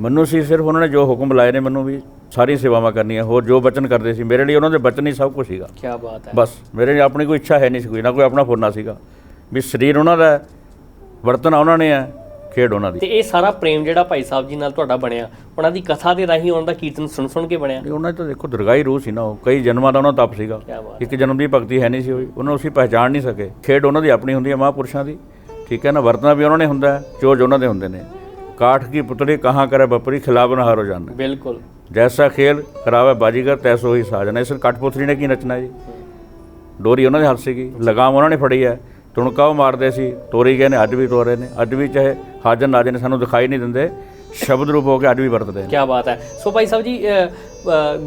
ਮੈਨੂੰ ਸੀ ਸਿਰਫ ਉਹਨਾਂ ਨੇ ਜੋ ਹੁਕਮ ਲਾਏ ਨੇ ਮੈਨੂੰ ਵੀ ਸਾਰੀ ਸੇਵਾਵਾਂ ਕਰਨੀਆਂ ਹੋਰ ਜੋ ਬਚਨ ਕਰਦੇ ਸੀ ਮੇਰੇ ਲਈ ਉਹਨਾਂ ਦੇ ਬਚਨ ਹੀ ਸਭ ਕੁਝ ਸੀਗਾ। ਕੀ ਬਾਤ ਹੈ। ਬਸ ਮੇਰੇ ਲਈ ਆਪਣੀ ਕੋਈ ਇੱਛਾ ਹੈ ਨਹੀਂ ਸੀ ਕੋਈ ਨਾ ਕੋਈ ਆਪਣਾ ਫੁਰਨਾ ਸੀਗਾ। ਵੀ ਸਰੀਰ ਉਹਨਾਂ ਦਾ ਵਰਤਨ ਉਹਨਾਂ ਨੇ ਹੈ ਖੇਡ ਉਹਨਾਂ ਦੀ। ਤੇ ਇਹ ਸਾਰਾ ਪ੍ਰੇਮ ਜਿਹੜਾ ਭਾਈ ਸਾਹਿਬ ਜੀ ਨਾਲ ਤੁਹਾਡਾ ਬਣਿਆ ਉਹਨਾਂ ਦੀ ਕਥਾ ਦੇ ਰਾਹੀਂ ਉਹਨਾਂ ਦਾ ਕੀਰਤਨ ਸੁਣ ਸੁਣ ਕੇ ਬਣਿਆ। ਉਹਨਾਂ 'ਚ ਤਾਂ ਦੇਖੋ ਦਰਗਾਹੀ ਰੂਹ ਸੀ ਨਾ ਉਹ ਕਈ ਜਨਮਾਂ ਦਾ ਉਹਨਾਂ ਤਪ ਸੀਗਾ। ਇੱਕ ਜਨਮ ਦੀ ਭਗਤੀ ਹੈ ਨਹੀਂ ਸੀ ਹੋਈ ਉਹਨਾਂ ਨੂੰ ਅਸੀਂ ਪਹਿਚਾਣ ਨਹੀਂ ਸਕੇ। ਖੇਡ ਉਹਨਾਂ ਦੀ ਆਪਣੀ ਹੁੰਦੀ ਹੈ ਮਹਾਂਪੁਰਸ਼ਾਂ ਦੀ। ਠੀਕ ਹੈ ਨਾ ਵਰਤਣਾ ਵੀ ਉਹਨਾਂ ਨੇ ਹੁੰਦਾ ਹੈ ਚੋਜ ਉਹਨਾਂ ਦੇ ਹੁੰਦੇ ਨੇ। ਕਾਠ ਕੀ ਪੁਤਲੀ ਕਹਾਂ ਕਰੇ ਬਪਰੀ ਖਿਲਾਬ ਨਾ ਹਾਰੋ ਜਾਣ। ਬਿਲਕੁਲ। ਜੈਸਾ ਖੇਲ ਕਰਾਵੇ ਬਾਜੀਗਰ ਤੈਸੋ ਹੀ ਸਾਜਣਾ ਇਸ ਕਠਪੁਤਲੀ ਨੇ ਕੀ ਨਚਣਾ ਜੀ? ਡੋਰੀ ਉਹਨਾਂ ਦੇ ਹੱਥ ਸੀਗੀ ਲਗਾਮ ਉਹਨਾਂ ਨੇ ਫੜੀ ਹੈ। ਤੁਣਕਾ ਉਹ ਮਾਰਦੇ ਸੀ ਤੋਰੀ ਗਏ ਨੇ ਅੱਜ ਵੀ ਤੋਰੇ ਨੇ। ਅੱਜ ਵੀ ਚਾਹੇ ਹਾਜ਼ਰ ਨਾਜ਼ਰ ਨੇ ਸਾਨੂੰ ਦਿਖਾਈ ਨਹੀਂ ਦਿੰਦੇ। ਸ਼ਬਦ ਰੂਪ ਹੋ ਕੇ ਅੱਜ ਵੀ ਵਰਤਦੇ ਨੇ। ਕੀ ਬਾਤ ਹੈ। ਸੋ ਭਾਈ ਸਾਹਿਬ ਜੀ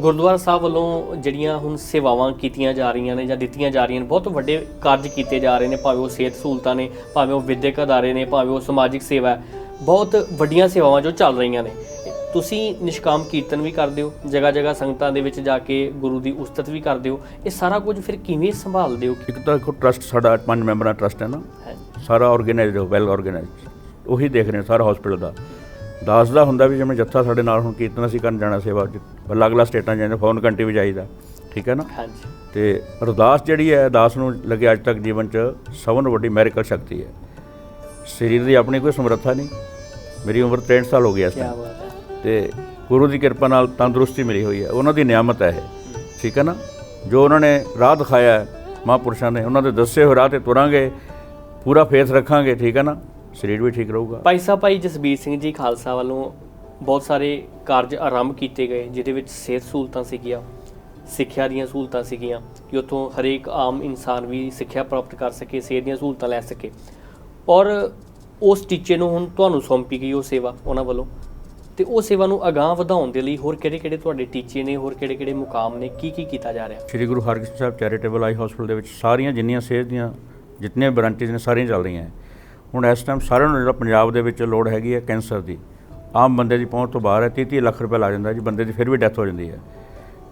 ਗੁਰਦੁਆਰਾ ਸਾਹਿਬ ਵੱਲੋਂ ਜਿਹੜੀਆਂ ਹੁਣ ਸੇਵਾਵਾਂ ਕੀਤੀਆਂ ਜਾ ਰਹੀਆਂ ਨੇ ਜਾਂ ਦਿੱਤੀਆਂ ਜਾ ਰਹੀਆਂ ਨੇ ਬਹੁਤ ਵੱਡੇ ਕਾਰਜ ਕੀਤੇ ਜਾ ਰਹੇ ਨੇ ਭਾਵੇਂ ਉਹ ਸਿਹਤ ਸਹੂਲਤਾਂ ਨੇ ਭਾਵੇਂ ਉਹ ਵਿਦਿਅਕ ਅਦਾਰੇ ਨੇ ਭਾਵੇਂ ਉਹ ਸਮਾਜਿਕ ਸੇਵਾ ਹੈ। ਬਹੁਤ ਵੱਡੀਆਂ ਸੇਵਾਵਾਂ ਜੋ ਚੱਲ ਰਹੀਆਂ ਨੇ। ਤੁਸੀਂ ਨਿਸ਼ਕਾਮ ਕੀਰਤਨ ਵੀ ਕਰਦੇ ਹੋ ਜਗ੍ਹਾ ਜਗ੍ਹਾ ਸੰਗਤਾਂ ਦੇ ਵਿੱਚ ਜਾ ਕੇ ਗੁਰੂ ਦੀ ਉਸਤਤ ਵੀ ਕਰਦੇ ਹੋ। ਇਹ ਸਾਰਾ ਕੁਝ ਫਿਰ ਕਿਵੇਂ ਸੰਭਾਲਦੇ ਹੋ? ਇੱਕ ਤਾਂ ਦੇਖੋ ਟਰਸਟ ਸਾਡਾ ਪੰਜ ਮੈਂਬਰਾਂ ਟਰਸਟ ਹੈ ਨਾ। ਸਾਰਾ ਆਰਗੇਨਾਈਜ਼ਡ ਵੈਲ ਆਰਗੇਨਾਈਜ਼ਡ ਉਹੀ ਦੇਖ ਰਹੇ ਸਾਰਾ ਹਸਪੀਟਲ ਦਾ। ਦਾਸ ਦਾ ਹੁੰਦਾ ਵੀ ਜਿਵੇਂ ਜੱਥਾ ਸਾਡੇ ਨਾਲ ਹੁਣ ਕੀਰਤਨ ਅਸੀਂ ਕਰਨ ਜਾਣਾ ਸੇਵਾ ਅਲੱਗ-ਅਲੱਗ ਸਟੇਟਾਂ 'ਚ ਜਾਂਦੇ ਫੋਰਨ ਕੰਟਰੀ ਵੀ ਜਾਈਦਾ। ਠੀਕ ਹੈ ਨਾ? ਹਾਂਜੀ। ਤੇ ਅਰਦਾਸ ਜਿਹੜੀ ਹੈ ਦਾਸ ਨੂੰ ਲੱਗੇ ਅੱਜ ਤੱਕ ਜੀਵਨ 'ਚ ਸਭ ਤੋਂ ਵੱਡੀ ਮੈਰੀਕਲ ਸ਼ਕਤੀ ਹੈ। ਸਰੀਰ ਦੀ ਆਪਣੀ ਕੋਈ ਸਮਰੱਥਾ ਨਹੀਂ। ਮੇਰੀ ਉਮਰ 63 ਸਾਲ ਹੋ ਗਈ ਇਸ ਟਾਈਮ ਤੇ ਗੁਰੂ ਦੀ ਕਿਰਪਾ ਨਾਲ ਤੰਦਰੁਸਤੀ ਮਿਲੀ ਹੋਈ ਹੈ ਉਹਨਾਂ ਦੀ ਨਿਆਮਤ ਹੈ ਇਹ। ਠੀਕ ਹੈ ਨਾ? ਜੋ ਉਹਨਾਂ ਨੇ ਰਾਹ ਦਿਖਾਇਆ ਹੈ ਮਹਾਂਪੁਰਸ਼ਾਂ ਨੇ ਉਹਨਾਂ ਦੇ ਦੱਸੇ ਹੋਏ ਰਾਹ ਤੇ ਤੁਰਾਂਗੇ ਪੂਰਾ ਫੇਥ ਰੱਖਾਂਗੇ ਠੀਕ ਹੈ ਨਾ? ਸਰੀਰ ਵੀ ਠੀਕ ਰਹੂਗਾ। ਭਾਈ ਸਾਹਿਬ ਭਾਈ ਜਸਬੀਰ ਸਿੰਘ ਜੀ ਖਾਲਸਾ ਵੱਲੋਂ ਬਹੁਤ ਸਾਰੇ ਕਾਰਜ ਆਰੰਭ ਕੀਤੇ ਗਏ ਜਿਹਦੇ ਵਿੱਚ ਸਿਹਤ ਸਹੂਲਤਾਂ ਸੀਗੀਆਂ ਸਿੱਖਿਆ ਦੀਆਂ ਸਹੂਲਤਾਂ ਸੀਗੀਆਂ ਕਿ ਉੱਥੋਂ ਹਰੇਕ ਆਮ ਇਨਸਾਨ ਵੀ ਸਿੱਖਿਆ ਪ੍ਰਾਪਤ ਕਰ ਸਕੇ ਸਿਹਤ ਦੀਆਂ ਸਹੂਲਤਾਂ ਲੈ ਸਕੇ। ਔਰ ਉਸ ਟੀਚੇ ਨੂੰ ਹੁਣ ਤੁਹਾਨੂੰ ਸੌਂਪੀ ਗਈ ਉਹ ਸੇਵਾ ਉਹਨਾਂ ਵੱਲੋਂ। ਤੇ ਉਹ ਸੇਵਾ ਨੂੰ ਅਗਾਹ ਵਧਾਉਣ ਦੇ ਲਈ ਹੋਰ ਕਿਹੜੇ-ਕਿਹੜੇ ਤੁਹਾਡੇ ਟੀਚੇ ਨੇ, ਹੋਰ ਕਿਹੜੇ-ਕਿਹੜੇ ਮੁਕਾਮ ਨੇ, ਕੀ ਕੀ ਕੀਤਾ ਜਾ ਰਿਹਾ? Shri Guru Harkrishan Sahib charitable eye hospital ਦੇ ਵਿੱਚ ਸਾਰੀਆਂ ਜਿੰਨੀਆਂ ਸਿਹਤ ਦੀਆਂ ਜਿੰਨੀਆਂ ਬ੍ਰਾਂਚਿਸ ਨੇ ਸਾਰੀਆਂ ਚੱਲ ਰਹੀਆਂ ਹੈ ਹੁਣ ਇਸ ਟਾਈਮ ਸਾਰਿਆਂ ਨੂੰ ਜਿਹੜਾ ਪੰਜਾਬ ਦੇ ਵਿੱਚ ਲੋੜ ਹੈਗੀ ਹੈ ਕੈਂਸਰ ਦੀ, ਆਮ ਬੰਦੇ ਦੀ ਪਹੁੰਚ ਤੋਂ ਬਾਹਰ ਹੈ 30-30 ਲੱਖ ਰੁਪਏ ਲੱਗ ਜਾਂਦਾ ਜੀ, ਬੰਦੇ ਦੀ ਫਿਰ ਵੀ ਡੈਥ ਹੋ ਜਾਂਦੀ ਹੈ।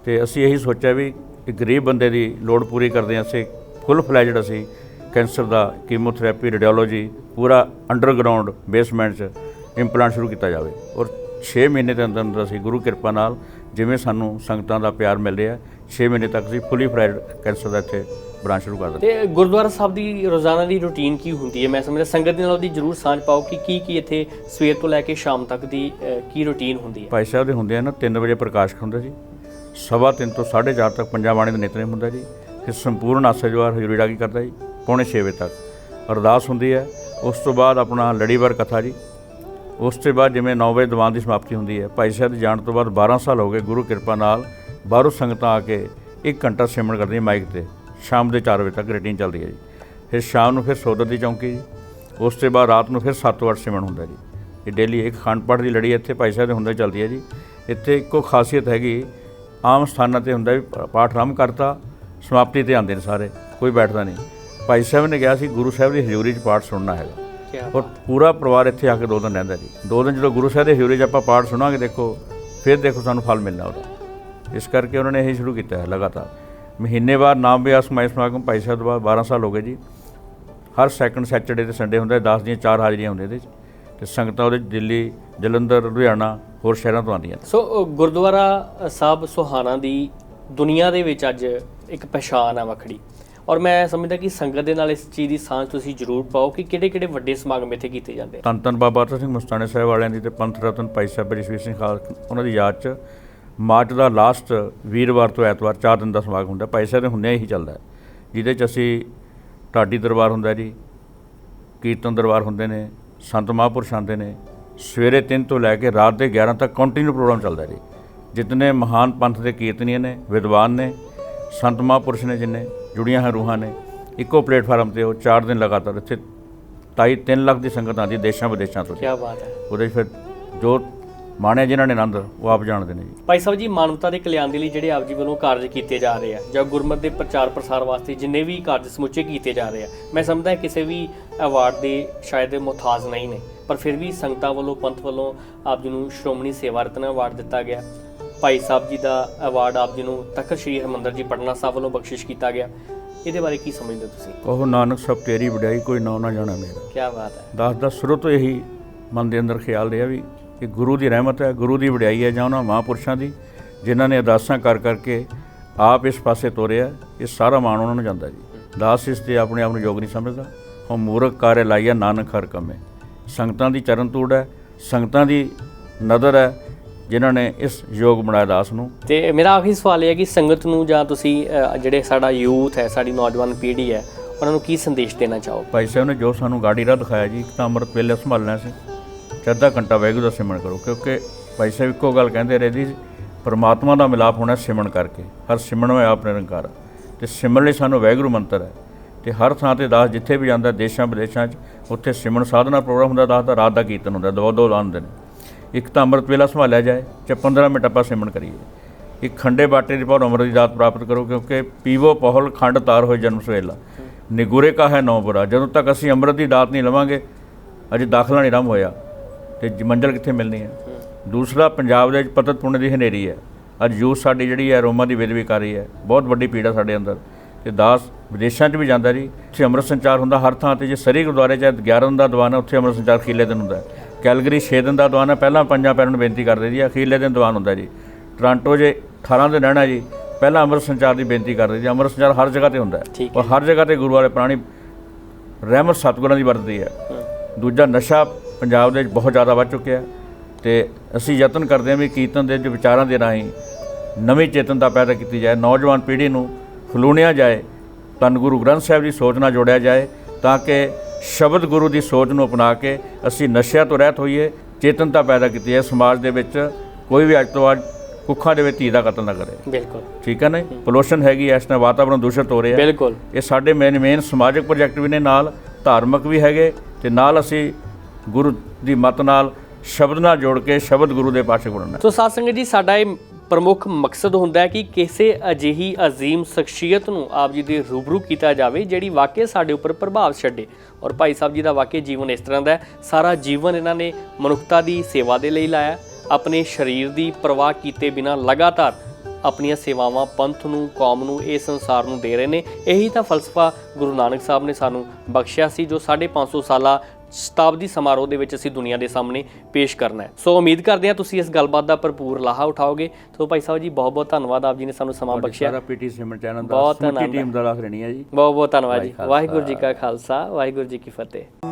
ਤੇ ਅਸੀਂ ਇਹੀ ਸੋਚਿਆ ਵੀ ਇੱਕ ਗਰੀਬ ਬੰਦੇ ਦੀ ਲੋੜ ਪੂਰੀ ਕਰਦੇ ਹਾਂ, ਅਸੀਂ ਫੁੱਲ ਫਲੈਜਡ ਅਸੀਂ ਕੈਂਸਰ ਦਾ ਕੀਮੋਥੈਰੇਪੀ ਰੇਡੀਓਲੋਜੀ ਪੂਰਾ ਅੰਡਰਗਰਾਉਂਡ ਬੇਸਮੈਂਟ 'ਚ ਇੰਪਲਾਂਟ ਸ਼ੁਰੂ ਕੀਤਾ ਜਾਵੇ। ਔਰ 6 ਮਹੀਨੇ ਦੇ ਅੰਦਰ ਅੰਦਰ ਅਸੀਂ ਗੁਰੂ ਕਿਰਪਾ ਨਾਲ ਜਿਵੇਂ ਸਾਨੂੰ ਸੰਗਤਾਂ ਦਾ ਪਿਆਰ ਮਿਲ ਰਿਹਾ 6 ਮਹੀਨੇ ਤੱਕ ਅਸੀਂ ਫੁੱਲੀ ਫਲੈਜਡ ਕੈਂਸਰ ਦਾ ਇੱਥੇ ਬ੍ਰਾਂਚ ਸ਼ੁਰੂ ਕਰ ਦਿੱਤਾ। ਤੇ ਗੁਰਦੁਆਰਾ ਸਾਹਿਬ ਦੀ ਰੋਜ਼ਾਨਾ ਦੀ ਰੁਟੀਨ ਕੀ ਹੁੰਦੀ ਹੈ? ਮੈਂ ਸਮਝਦਾ ਸੰਗਤ ਦੇ ਨਾਲ ਉਹਦੀ ਜਰੂਰ ਸਾਂਝ ਪਾਓ ਕਿ ਕੀ ਕੀ ਇੱਥੇ ਸਵੇਰ ਤੋਂ ਲੈ ਕੇ ਸ਼ਾਮ ਤੱਕ ਦੀ ਕੀ ਰੁਟੀਨ ਹੁੰਦੀ ਹੈ? ਭਾਈ ਸਾਹਿਬ ਦੇ ਹੁੰਦੇ ਆ ਨਾ 3 ਵਜੇ ਪ੍ਰਕਾਸ਼ਕ ਹੁੰਦਾ ਜੀ। ਸਵਾ ਤਿੰਨ ਤੋਂ 4:30 ਤੱਕ ਪੰਜਾਂ ਬਾਣੀ ਦਾ ਨਿਤਨੇਮ ਹੁੰਦਾ ਜੀ। ਫਿਰ ਸੰਪੂਰਨ ਆਸਾ ਜਵਾਰ ਹਜ਼ੂਰੀ ਡਾਗੀ ਕਰਦਾ ਜੀ। ਪੌਣੇ 6 ਵਜੇ ਤੱਕ। ਅਰਦਾਸ ਹੁੰਦੀ ਹੈ। ਉਸ ਤੋਂ ਬਾਅਦ ਆਪਣਾ ਲੜੀਵਾਰ ਕਥਾ ਜੀ। ਉਸ ਤੋਂ ਬਾਅਦ ਜਿਵੇਂ 9 ਵਜੇ ਦੀਵਾਨ ਦੀ ਸਮਾਪਤੀ ਹੁੰਦੀ ਹੈ, ਭਾਈ ਸਾਹਿਬ ਦੇ ਜਾਣ ਤੋਂ ਬਾਅਦ 12 ਸਾਲ ਹੋ ਗਏ ਗੁਰੂ ਕਿਰਪਾ ਨਾਲ ਬਾਹਰੋਂ ਸੰਗਤਾਂ ਆ ਕੇ 1 ਘੰਟਾ ਸਿਮਰਨ ਕਰਦੀ ਮਾਈਕ ਤੇ। ਸ਼ਾਮ ਦੇ 4 ਵਜੇ ਤੱਕ ਰੂਟੀਨ ਚੱਲਦੀ ਹੈ ਜੀ। ਫਿਰ ਸ਼ਾਮ ਨੂੰ ਫਿਰ ਸੋਦਰ ਦੀ ਚੌਂਕੀ ਜੀ। ਉਸ ਤੋਂ ਬਾਅਦ ਰਾਤ ਨੂੰ ਫਿਰ 7 ਵਜੇ ਸਿਮਰਨ ਹੁੰਦਾ ਜੀ। ਇਹ ਡੇਲੀ ਇੱਕ ਖੰਡ ਪਾਠ ਦੀ ਲੜੀ ਇੱਥੇ ਭਾਈ ਸਾਹਿਬ ਦੇ ਹੁੰਦਾ ਚੱਲਦੀ ਹੈ ਜੀ। ਇੱਥੇ ਇੱਕੋ ਖਾਸੀਅਤ ਹੈਗੀ, ਆਮ ਸਥਾਨਾਂ ਤੇ ਹੁੰਦਾ ਵੀ ਪਾਠ ਆਰੰਭ ਕਰਤਾ, ਸਮਾਪਤੀ ਤੇ ਆਉਂਦੇ ਨੇ ਸਾਰੇ, ਕੋਈ ਬੈਠਦਾ ਨਹੀਂ। ਭਾਈ ਸਾਹਿਬ ਨੇ ਕਿਹਾ ਸੀ ਗੁਰੂ ਸਾਹਿਬ ਦੀ ਹਜ਼ੂਰੀ 'ਚ ਪਾਠ ਸੁਣਨਾ ਹੈਗਾ। ਔਰ ਪੂਰਾ ਪਰਿਵਾਰ ਇੱਥੇ ਆ ਕੇ ਦੋ ਦਿਨ ਰਹਿੰਦਾ ਜੀ। ਦੋ ਦਿਨ ਜਦੋਂ ਗੁਰੂ ਸਾਹਿਬ ਦੇ ਹਜ਼ੂਰੀ 'ਚ ਆਪਾਂ ਪਾਠ ਸੁਣਾਂਗੇ ਦੇਖੋ ਫਿਰ ਦੇਖੋ ਸਾਨੂੰ ਫਲ ਮਿਲਣਾ ਉਹਦਾ। ਇਸ ਕਰਕੇ ਉਹਨਾਂ ਨੇ ਇਹ ਸ਼ੁਰੂ ਕੀਤਾ ਹੈ ਲਗਾਤਾਰ। ਮਹੀਨੇਵਾਰ ਨਾਮ ਵਿਆਸ ਸਮਾਈ ਸਮਾਗਮ ਭਾਈ ਸਾਹਿਬ ਬਾਅਦ 12 ਸਾਲ ਹੋ ਗਏ ਜੀ। ਹਰ ਸੈਕੰਡ ਸੈਚਰਡੇ ਤੇ ਸੰਡੇ ਹੁੰਦਾ 10 ਦੀਆਂ ਚਾਰ ਹਾਜ਼ਰੀਆਂ ਹੁੰਦੀਆਂ ਇਹਦੇ 'ਚ। ਤੇ ਸੰਗਤਾਂ ਉਹਦੇ ਦਿੱਲੀ ਜਲੰਧਰ ਲੁਧਿਆਣਾ ਹੋਰ ਸ਼ਹਿਰਾਂ ਤੋਂ ਆਉਂਦੀਆਂ ਸੋ ਗੁਰਦੁਆਰਾ ਸਾਹਿਬ ਸੁਹਾਣਾ ਦੀ ਦੁਨੀਆ ਦੇ ਵਿੱਚ ਅੱਜ ਇੱਕ ਪਛਾਣ ਆ ਵੱਖਰੀ। ਔਰ ਮੈਂ ਸਮਝਦਾ ਕਿ ਸੰਗਤ ਦੇ ਨਾਲ ਇਸ ਚੀਜ਼ ਦੀ ਸਾਂਝ ਤੁਸੀਂ ਜ਼ਰੂਰ ਪਾਓ ਕਿ ਕਿਹੜੇ ਕਿਹੜੇ ਵੱਡੇ ਸਮਾਗਮ ਇੱਥੇ ਕੀਤੇ ਜਾਂਦੇ ਆ। ਧੰਨ ਧੰਨ ਬਾਬਾ ਅਤਰ ਸਿੰਘ ਮਸਤਾਨੇ ਸਾਹਿਬ ਵਾਲਿਆਂ ਦੀ ਤੇ ਪੰਥ ਰਤਨ ਭਾਈ ਸਾਹਿਬ ਰਿਸ਼ਵੀਰ ਸਿੰਘ ਖਾਲ ਉਹਨਾਂ ਦੀ ਯਾਦ 'ਚ ਮਾਰਚ ਦਾ ਲਾਸਟ ਵੀਰਵਾਰ ਤੋਂ ਐਤਵਾਰ ਚਾਰ ਦਿਨ ਦਾ ਸਮਾਗਮ ਹੁੰਦਾ, ਭਾਈ ਸਾਹਿਬ ਦੇ ਹੁੰਦਿਆਂ ਹੀ ਚੱਲਦਾ ਜਿਹਦੇ 'ਚ ਅਸੀਂ ਢਾਡੀ ਦਰਬਾਰ ਹੁੰਦਾ ਜੀ, ਕੀਰਤਨ ਦਰਬਾਰ ਹੁੰਦੇ ਨੇ, ਸੰਤ ਮਹਾਂਪੁਰਸ਼ ਆਉਂਦੇ ਨੇ, ਸਵੇਰੇ 3 ਤੋਂ ਲੈ ਕੇ ਰਾਤ ਦੇ 11 ਤੱਕ ਕੰਟੀਨਿਊ ਪ੍ਰੋਗਰਾਮ ਚੱਲਦਾ ਜੀ। ਜਿਤਨੇ ਮਹਾਨ ਪੰਥ ਦੇ ਕੀਰਤਨੀਏ ਨੇ, ਵਿਦਵਾਨ ਨੇ, ਸੰਤ ਮਹਾਂਪੁਰਸ਼ ਨੇ ਜਿੰਨੇ ਜੁੜੀਆਂ ਹੋਈਆਂ ਰੂਹਾਂ ਨੇ। ਇੱਕੋ ਪਲੇਟਫਾਰਮ ਤੇ ਉਹ 4 ਦਿਨ ਲਗਾਤਾਰ ਇੱਥੇ ਢਾਈ 3 ਲੱਖ ਦੀ ਸੰਗਤ ਆਉਂਦੀ ਦੇਸ਼ਾਂ ਵਿਦੇਸ਼ਾਂ ਤੋਂ। ਕੀ ਬਾਤ ਹੈ। ਉਹਦੇ ਫਿਰ ਜੋ ਮਾਣਿਆ ਜਿਨ੍ਹਾਂ ਨੇ ਆਨੰਦ ਉਹ ਆਪ ਜਾਣਦੇ ਨੇ ਜੀ। ਭਾਈ ਸਾਹਿਬ ਜੀ ਮਾਨਵਤਾ ਦੇ ਕਲਿਆਣ ਦੇ ਲਈ ਜਿਹੜੇ ਆਪ ਜੀ ਵੱਲੋਂ ਕਾਰਜ ਕੀਤੇ ਜਾ ਰਹੇ ਆ ਜਾਂ ਗੁਰਮਤ ਦੇ ਪ੍ਰਚਾਰ ਪ੍ਰਸਾਰ ਵਾਸਤੇ ਜਿੰਨੇ ਵੀ ਕਾਰਜ ਸਮੁੱਚੇ ਕੀਤੇ ਜਾ ਰਹੇ ਆ ਮੈਂ ਸਮਝਦਾ ਕਿਸੇ ਵੀ ਅਵਾਰਡ ਦੇ ਸ਼ਾਇਦ ਮੁਹਤਾਜ ਨਹੀਂ ਨੇ ਪਰ ਫਿਰ ਵੀ ਸੰਗਤਾਂ ਵੱਲੋਂ ਪੰਥ ਵੱਲੋਂ ਆਪ ਜੀ ਨੂੰ ਸ਼੍ਰੋਮਣੀ ਸੇਵਾ ਰਤਨ ਅਵਾਰਡ ਦਿੱਤਾ ਗਿਆ। ਭਾਈ ਸਾਹਿਬ ਜੀ ਦਾ ਅਵਾਰਡ ਆਪ ਜੀ ਨੂੰ ਤਖਤ ਸ੍ਰੀ ਹਰਿਮੰਦਰ ਜੀ ਪਟਨਾ ਸਾਹਿਬ ਵੱਲੋਂ ਬਖਸ਼ਿਸ਼ ਕੀਤਾ ਗਿਆ। ਇਹਦੇ ਬਾਰੇ ਕੀ ਸਮਝਦੇ ਹੋ ਤੁਸੀਂ? ਕਹੋ ਨਾਨਕ ਸਭ ਤੇਰੀ ਵਡਿਆਈ ਕੋਈ ਨਾ ਨਾ ਜਾਣਾ ਮੇਰਾ। ਕੀ ਬਾਤ ਹੈ। ਦਾਸ ਦਾ ਸ਼ੁਰੂ ਤੋਂ ਇਹੀ ਮਨ ਦੇ ਅੰਦਰ ਖਿਆਲ ਰਿਹਾ ਵੀ ਕਿ ਗੁਰੂ ਦੀ ਰਹਿਮਤ ਹੈ ਗੁਰੂ ਦੀ ਵਡਿਆਈ ਹੈ ਜਾਂ ਉਹਨਾਂ ਮਹਾਂਪੁਰਸ਼ਾਂ ਦੀ ਜਿਨ੍ਹਾਂ ਨੇ ਅਰਦਾਸਾਂ ਕਰ ਕਰਕੇ ਆਪ ਇਸ ਪਾਸੇ ਤੋਰਿਆ ਇਹ ਸਾਰਾ ਮਾਣ ਉਹਨਾਂ ਨੂੰ ਜਾਂਦਾ ਜੀ। ਦਾਸ ਇਸ ਤੇ ਆਪਣੇ ਆਪ ਨੂੰ ਯੋਗ ਨਹੀਂ ਸਮਝਦਾ। ਉਹ ਮੂਰਖ ਕਾਰੇ ਲਾਈਆ ਨਾਨਕ ਹਰ ਕੰਮੇ। ਸੰਗਤਾਂ ਦੀ ਚਰਨ ਧੂੜ ਹੈ ਸੰਗਤਾਂ ਦੀ ਨਦਰ ਹੈ ਜਿਨ੍ਹਾਂ ਨੇ ਇਸ ਯੋਗ ਬਣਾਇਆ ਦਾਸ ਨੂੰ। ਤੇ ਮੇਰਾ ਆਖਰੀ ਸਵਾਲ ਇਹ ਹੈ ਕਿ ਸੰਗਤ ਨੂੰ ਜਾਂ ਤੁਸੀਂ ਜਿਹੜੇ ਸਾਡਾ ਯੂਥ ਹੈ ਸਾਡੀ ਨੌਜਵਾਨ ਪੀੜ੍ਹੀ ਹੈ ਉਹਨਾਂ ਨੂੰ ਕੀ ਸੰਦੇਸ਼ ਦੇਣਾ ਚਾਹੋ ਭਾਈ ਸਾਹਿਬ ਨੇ ਜੋ ਸਾਨੂੰ ਗਾੜੀ ਰਾਹ ਦਿਖਾਇਆ ਜੀ ਇੱਕ ਤਾਂ ਅੰਮ੍ਰਿਤ ਵੇਲੇ ਸੰਭਾਲਣਾ ਸੀ। ਅੱਧਾ ਘੰਟਾ ਵੈਗੂ ਦਾ ਸਿਮਰਨ ਕਰੋ ਕਿਉਂਕਿ ਭਾਈ ਸਾਹਿਬ ਇੱਕੋ ਗੱਲ ਕਹਿੰਦੇ ਰਹੇ ਜੀ ਪਰਮਾਤਮਾ ਦਾ ਮਿਲਾਪ ਹੋਣਾ ਸਿਮਰਨ ਕਰਕੇ ਹਰ ਸਿਮਰਨ ਵਿੱਚ ਆਪ ਨਿਰੰਕਾਰ। ਤੇ ਸਿਮਰਨ ਲਈ ਸਾਨੂੰ ਵੈਗਰੂ ਮੰਤਰ ਹੈ। ਤੇ ਹਰ ਥਾਂ ਤੇ ਦਾਸ ਜਿੱਥੇ ਵੀ ਜਾਂਦਾ ਦੇਸ਼ਾਂ ਵਿਦੇਸ਼ਾਂ 'ਚ ਉੱਥੇ ਸਿਮਰਨ ਸਾਧਨਾ ਪ੍ਰੋਗਰਾਮ ਹੁੰਦਾ ਦਾਸ ਦਾ ਰਾਤ ਦਾ ਕੀਰਤਨ ਹੁੰਦਾ ਦੋ ਦੋ ਆਉਂਦੇ ਨੇ। ਇੱਕ ਤਾਂ ਅੰਮ੍ਰਿਤ ਵੇਲਾ ਸੰਭਾਲਿਆ ਜਾਏ ਤੇ 15 ਮਿੰਟ ਆਪਾਂ ਸਿਮਰਨ ਕਰੀਏ। ਇੱਕ ਖੰਡੇ ਬਾਟੇ ਦੀ ਭੌਰ ਅੰਮ੍ਰਿਤ ਦੀ ਦਾਤ ਪ੍ਰਾਪਤ ਕਰੋ, ਕਿਉਂਕਿ ਪੀਵੋ ਪਹਲ ਖੰਡ ਤਾਰ ਹੋਏ ਜਨਮ ਸਵੇਲਾ। ਨਿਗੁਰੇ ਕਾ ਹੈ ਨੌ ਬੁਰਾ, ਜਦੋਂ ਤੱਕ ਅਸੀਂ ਅੰਮ੍ਰਿਤ ਦੀ ਦਾਤ ਨਹੀਂ ਲਵਾਂਗੇ, ਅਜੇ ਦਾਖਲਾ ਨਹੀਂ ਰਮ ਹੋਇਆ, ਤੇ ਜ- ਮੰਜ਼ਿਲ ਕਿੱਥੇ ਮਿਲਣੀ ਹੈ? ਦੂਸਰਾ, ਪੰਜਾਬ ਦੇ ਵਿੱਚ ਪਤਤ ਪੁੰਨ ਦੀ ਹਨੇਰੀ ਹੈ। ਅੱਜ ਯੂਥ ਸਾਡੀ ਜਿਹੜੀ ਹੈ, ਰੋਮਾਂ ਦੀ ਵਿਦਵੀ ਕਰ ਰਹੀ ਹੈ। ਬਹੁਤ ਵੱਡੀ ਪੀੜਾ ਸਾਡੇ ਅੰਦਰ। ਤੇ ਦਾਸ ਵਿਦੇਸ਼ਾਂ 'ਚ ਵੀ ਜਾਂਦਾ ਜੀ। ਉੱਥੇ ਅੰਮ੍ਰਿਤ ਸੰਚਾਰ ਹੁੰਦਾ ਹਰ ਥਾਂ ਤੇ। ਜੇ ਸਰੀ ਗੁਰਦੁਆਰੇ 'ਚ ਗਿਆਰਨ ਦਾ ਦੀਵਾਨ ਹੈ, ਉੱਥੇ ਅੰਮ੍ਰਿਤ ਸੰਚਾਰ ਖੀਲੇ ਦਿਨ ਹੁੰਦਾ ਕੈਲਗਰੀ 6 ਦਿਨ ਦਾ ਦੀਵਾਨ ਹੈ ਪਹਿਲਾਂ ਪੰਜਾਂ ਪੈਰਾਂ ਨੂੰ ਬੇਨਤੀ ਕਰਦੇ ਜੀ ਅਖੀਰਲੇ ਦਿਨ ਦੀਵਾਨ ਹੁੰਦਾ ਜੀ। ਟੋਰਾਂਟੋ ਜੇ 18 ਦਿਨ ਰਹਿਣਾ ਜੀ ਪਹਿਲਾਂ ਅੰਮ੍ਰਿਤ ਸੰਚਾਰ ਦੀ ਬੇਨਤੀ ਕਰਦੇ ਜੀ। ਅੰਮ੍ਰਿਤ ਸੰਚਾਰ ਹਰ ਜਗ੍ਹਾ ਤੇ ਹੁੰਦਾ ਔਰ ਹਰ ਜਗ੍ਹਾ ਤੇ ਗੁਰੂ ਵਾਲੇ ਪ੍ਰਾਣੀ ਰਹਿਮਤ ਸਤਿਗੁਰਾਂ ਦੀ ਵਰਤਦੀ ਹੈ। ਦੂਜਾ ਨਸ਼ਾ ਪੰਜਾਬ ਦੇ ਵਿੱਚ ਬਹੁਤ ਜ਼ਿਆਦਾ ਵੱਧ ਚੁੱਕਿਆ ਤੇ ਅਸੀਂ ਯਤਨ ਕਰਦੇ ਹਾਂ ਵੀ ਕੀਰਤਨ ਦੇ ਜੋ ਵਿਚਾਰਾਂ ਦੇ ਰਾਹੀਂ ਨਵੀਂ ਚੇਤਨਤਾ ਪੈਦਾ ਕੀਤੀ ਜਾਏ ਨੌਜਵਾਨ ਪੀੜ੍ਹੀ ਨੂੰ ਫਲੂਣਿਆ ਜਾਏ ਧੰਨ ਗੁਰੂ ਗ੍ਰੰਥ ਸਾਹਿਬ ਦੀ ਸੋਚ ਨਾਲ ਜੋੜਿਆ ਜਾਏ ਤਾਂ ਕਿ ਸ਼ਬਦ ਗੁਰੂ ਦੀ ਸੋਚ ਨੂੰ ਅਪਣਾ ਕੇ ਅਸੀਂ ਨਸ਼ਿਆਂ ਤੋਂ ਰਹਿਤ ਹੋਈਏ ਚੇਤਨਤਾ ਪੈਦਾ ਕੀਤੀ ਹੈ ਸਮਾਜ ਦੇ ਵਿੱਚ ਕੋਈ ਵੀ ਅੱਜ ਤੋਂ ਅੱਜ ਕੁੱਖਾਂ ਦੇ ਵਿੱਚ ਧੀ ਦਾ ਕਤਲ ਨਾ ਕਰੇ। ਬਿਲਕੁਲ। ਠੀਕ ਹੈ ਨਾ ਪੋਲੂਸ਼ਨ ਹੈਗੀ ਐ, ਇਸ ਨਾਲ ਵਾਤਾਵਰਣ ਦੂਸ਼ਿਤ ਹੋ ਰਿਹਾ। ਬਿਲਕੁਲ। ਇਹ ਸਾਡੇ ਮੇਨ ਮੇਨ ਸਮਾਜਿਕ ਪ੍ਰੋਜੈਕਟ ਵੀ ਨੇ ਨਾਲ ਧਾਰਮਿਕ ਵੀ ਹੈਗੇ ਤੇ ਨਾਲ ਅਸੀਂ ਗੁਰੂ ਦੀ ਮਤ ਨਾਲ ਸ਼ਬਦ ਨਾਲ ਜੋੜ ਕੇ ਸ਼ਬਦ ਗੁਰੂ ਦੇ ਪਾਸੇ ਬਣਨਾ ਸੋ ਸਾਧ ਸੰਗਤ ਜੀ ਸਾਡਾ ਇਹ ਪ੍ਰਮੁੱਖ ਮਕਸਦ ਹੁੰਦਾ ਹੈ ਕਿ ਕਿਸੇ ਅਜਿਹੀ ਅਜ਼ੀਮ ਸ਼ਖਸੀਅਤ ਨੂੰ ਆਪ ਜੀ ਦੇ ਰੂਬਰੂ ਕੀਤਾ ਜਾਵੇ, ਜਿਹੜੀ ਵਾਕਿਆ ਸਾਡੇ ਉੱਪਰ ਪ੍ਰਭਾਵ ਛੱਡੇ। ਔਰ ਭਾਈ ਸਾਹਿਬ ਜੀ ਦਾ ਵਾਕਿਆ ਜੀਵਨ ਇਸ ਤਰ੍ਹਾਂ ਦਾ ਹੈ, ਸਾਰਾ ਜੀਵਨ ਇਹਨਾਂ ਨੇ ਮਨੁੱਖਤਾ ਦੀ ਸੇਵਾ ਦੇ ਲਈ ਲਾਇਆ, ਆਪਣੇ ਸਰੀਰ ਦੀ ਪਰਵਾਹ ਕੀਤੇ ਬਿਨਾਂ ਲਗਾਤਾਰ ਆਪਣੀਆਂ ਸੇਵਾਵਾਂ ਪੰਥ ਨੂੰ, ਕੌਮ ਨੂੰ, ਇਹ ਸੰਸਾਰ ਨੂੰ ਦੇ ਰਹੇ ਨੇ। ਇਹੀ ਤਾਂ ਫਲਸਫਾ ਗੁਰੂ ਨਾਨਕ ਸਾਹਿਬ ਨੇ ਸਾਨੂੰ ਬਖਸ਼ਿਆ ਸੀ, ਜੋ 550 ਸਾਲਾ ਸ਼ਤਾਬਦੀ ਸਮਾਰੋਹ ਦੇ ਵਿੱਚ ਅਸੀਂ ਦੁਨੀਆ ਦੇ ਸਾਹਮਣੇ ਪੇਸ਼ ਕਰਨਾ ਹੈ। ਸੋ ਉਮੀਦ ਕਰਦੇ ਹਾਂ ਤੁਸੀਂ ਇਸ ਗੱਲਬਾਤ ਦਾ ਭਰਪੂਰ ਲਾਹਾ ਉਠਾਓਗੇ। ਸੋ ਭਾਈ ਸਾਹਿਬ ਜੀ ਬਹੁਤ ਬਹੁਤ ਧੰਨਵਾਦ ਆਪ ਜੀ ਨੇ ਸਾਨੂੰ ਸਮਾਂ ਬਖਸ਼ਿਆ। ਸਾਰਾ ਪੀਟੀ ਸਿਮਰਨ ਚੈਨਲ ਦਾ ਬਹੁਤ ਸਮੁੱਚੀ ਟੀਮ ਦਾ ਰਾਖ ਲੈਣੀ ਹੈ ਜੀ। ਬਹੁਤ ਬਹੁਤ ਧੰਨਵਾਦ ਜੀ। ਵਾਹਿਗੁਰੂ ਜੀ ਕਾ ਖਾਲਸਾ। ਵਾਹਿਗੁਰੂ ਜੀ ਕੀ ਫਤਿਹ।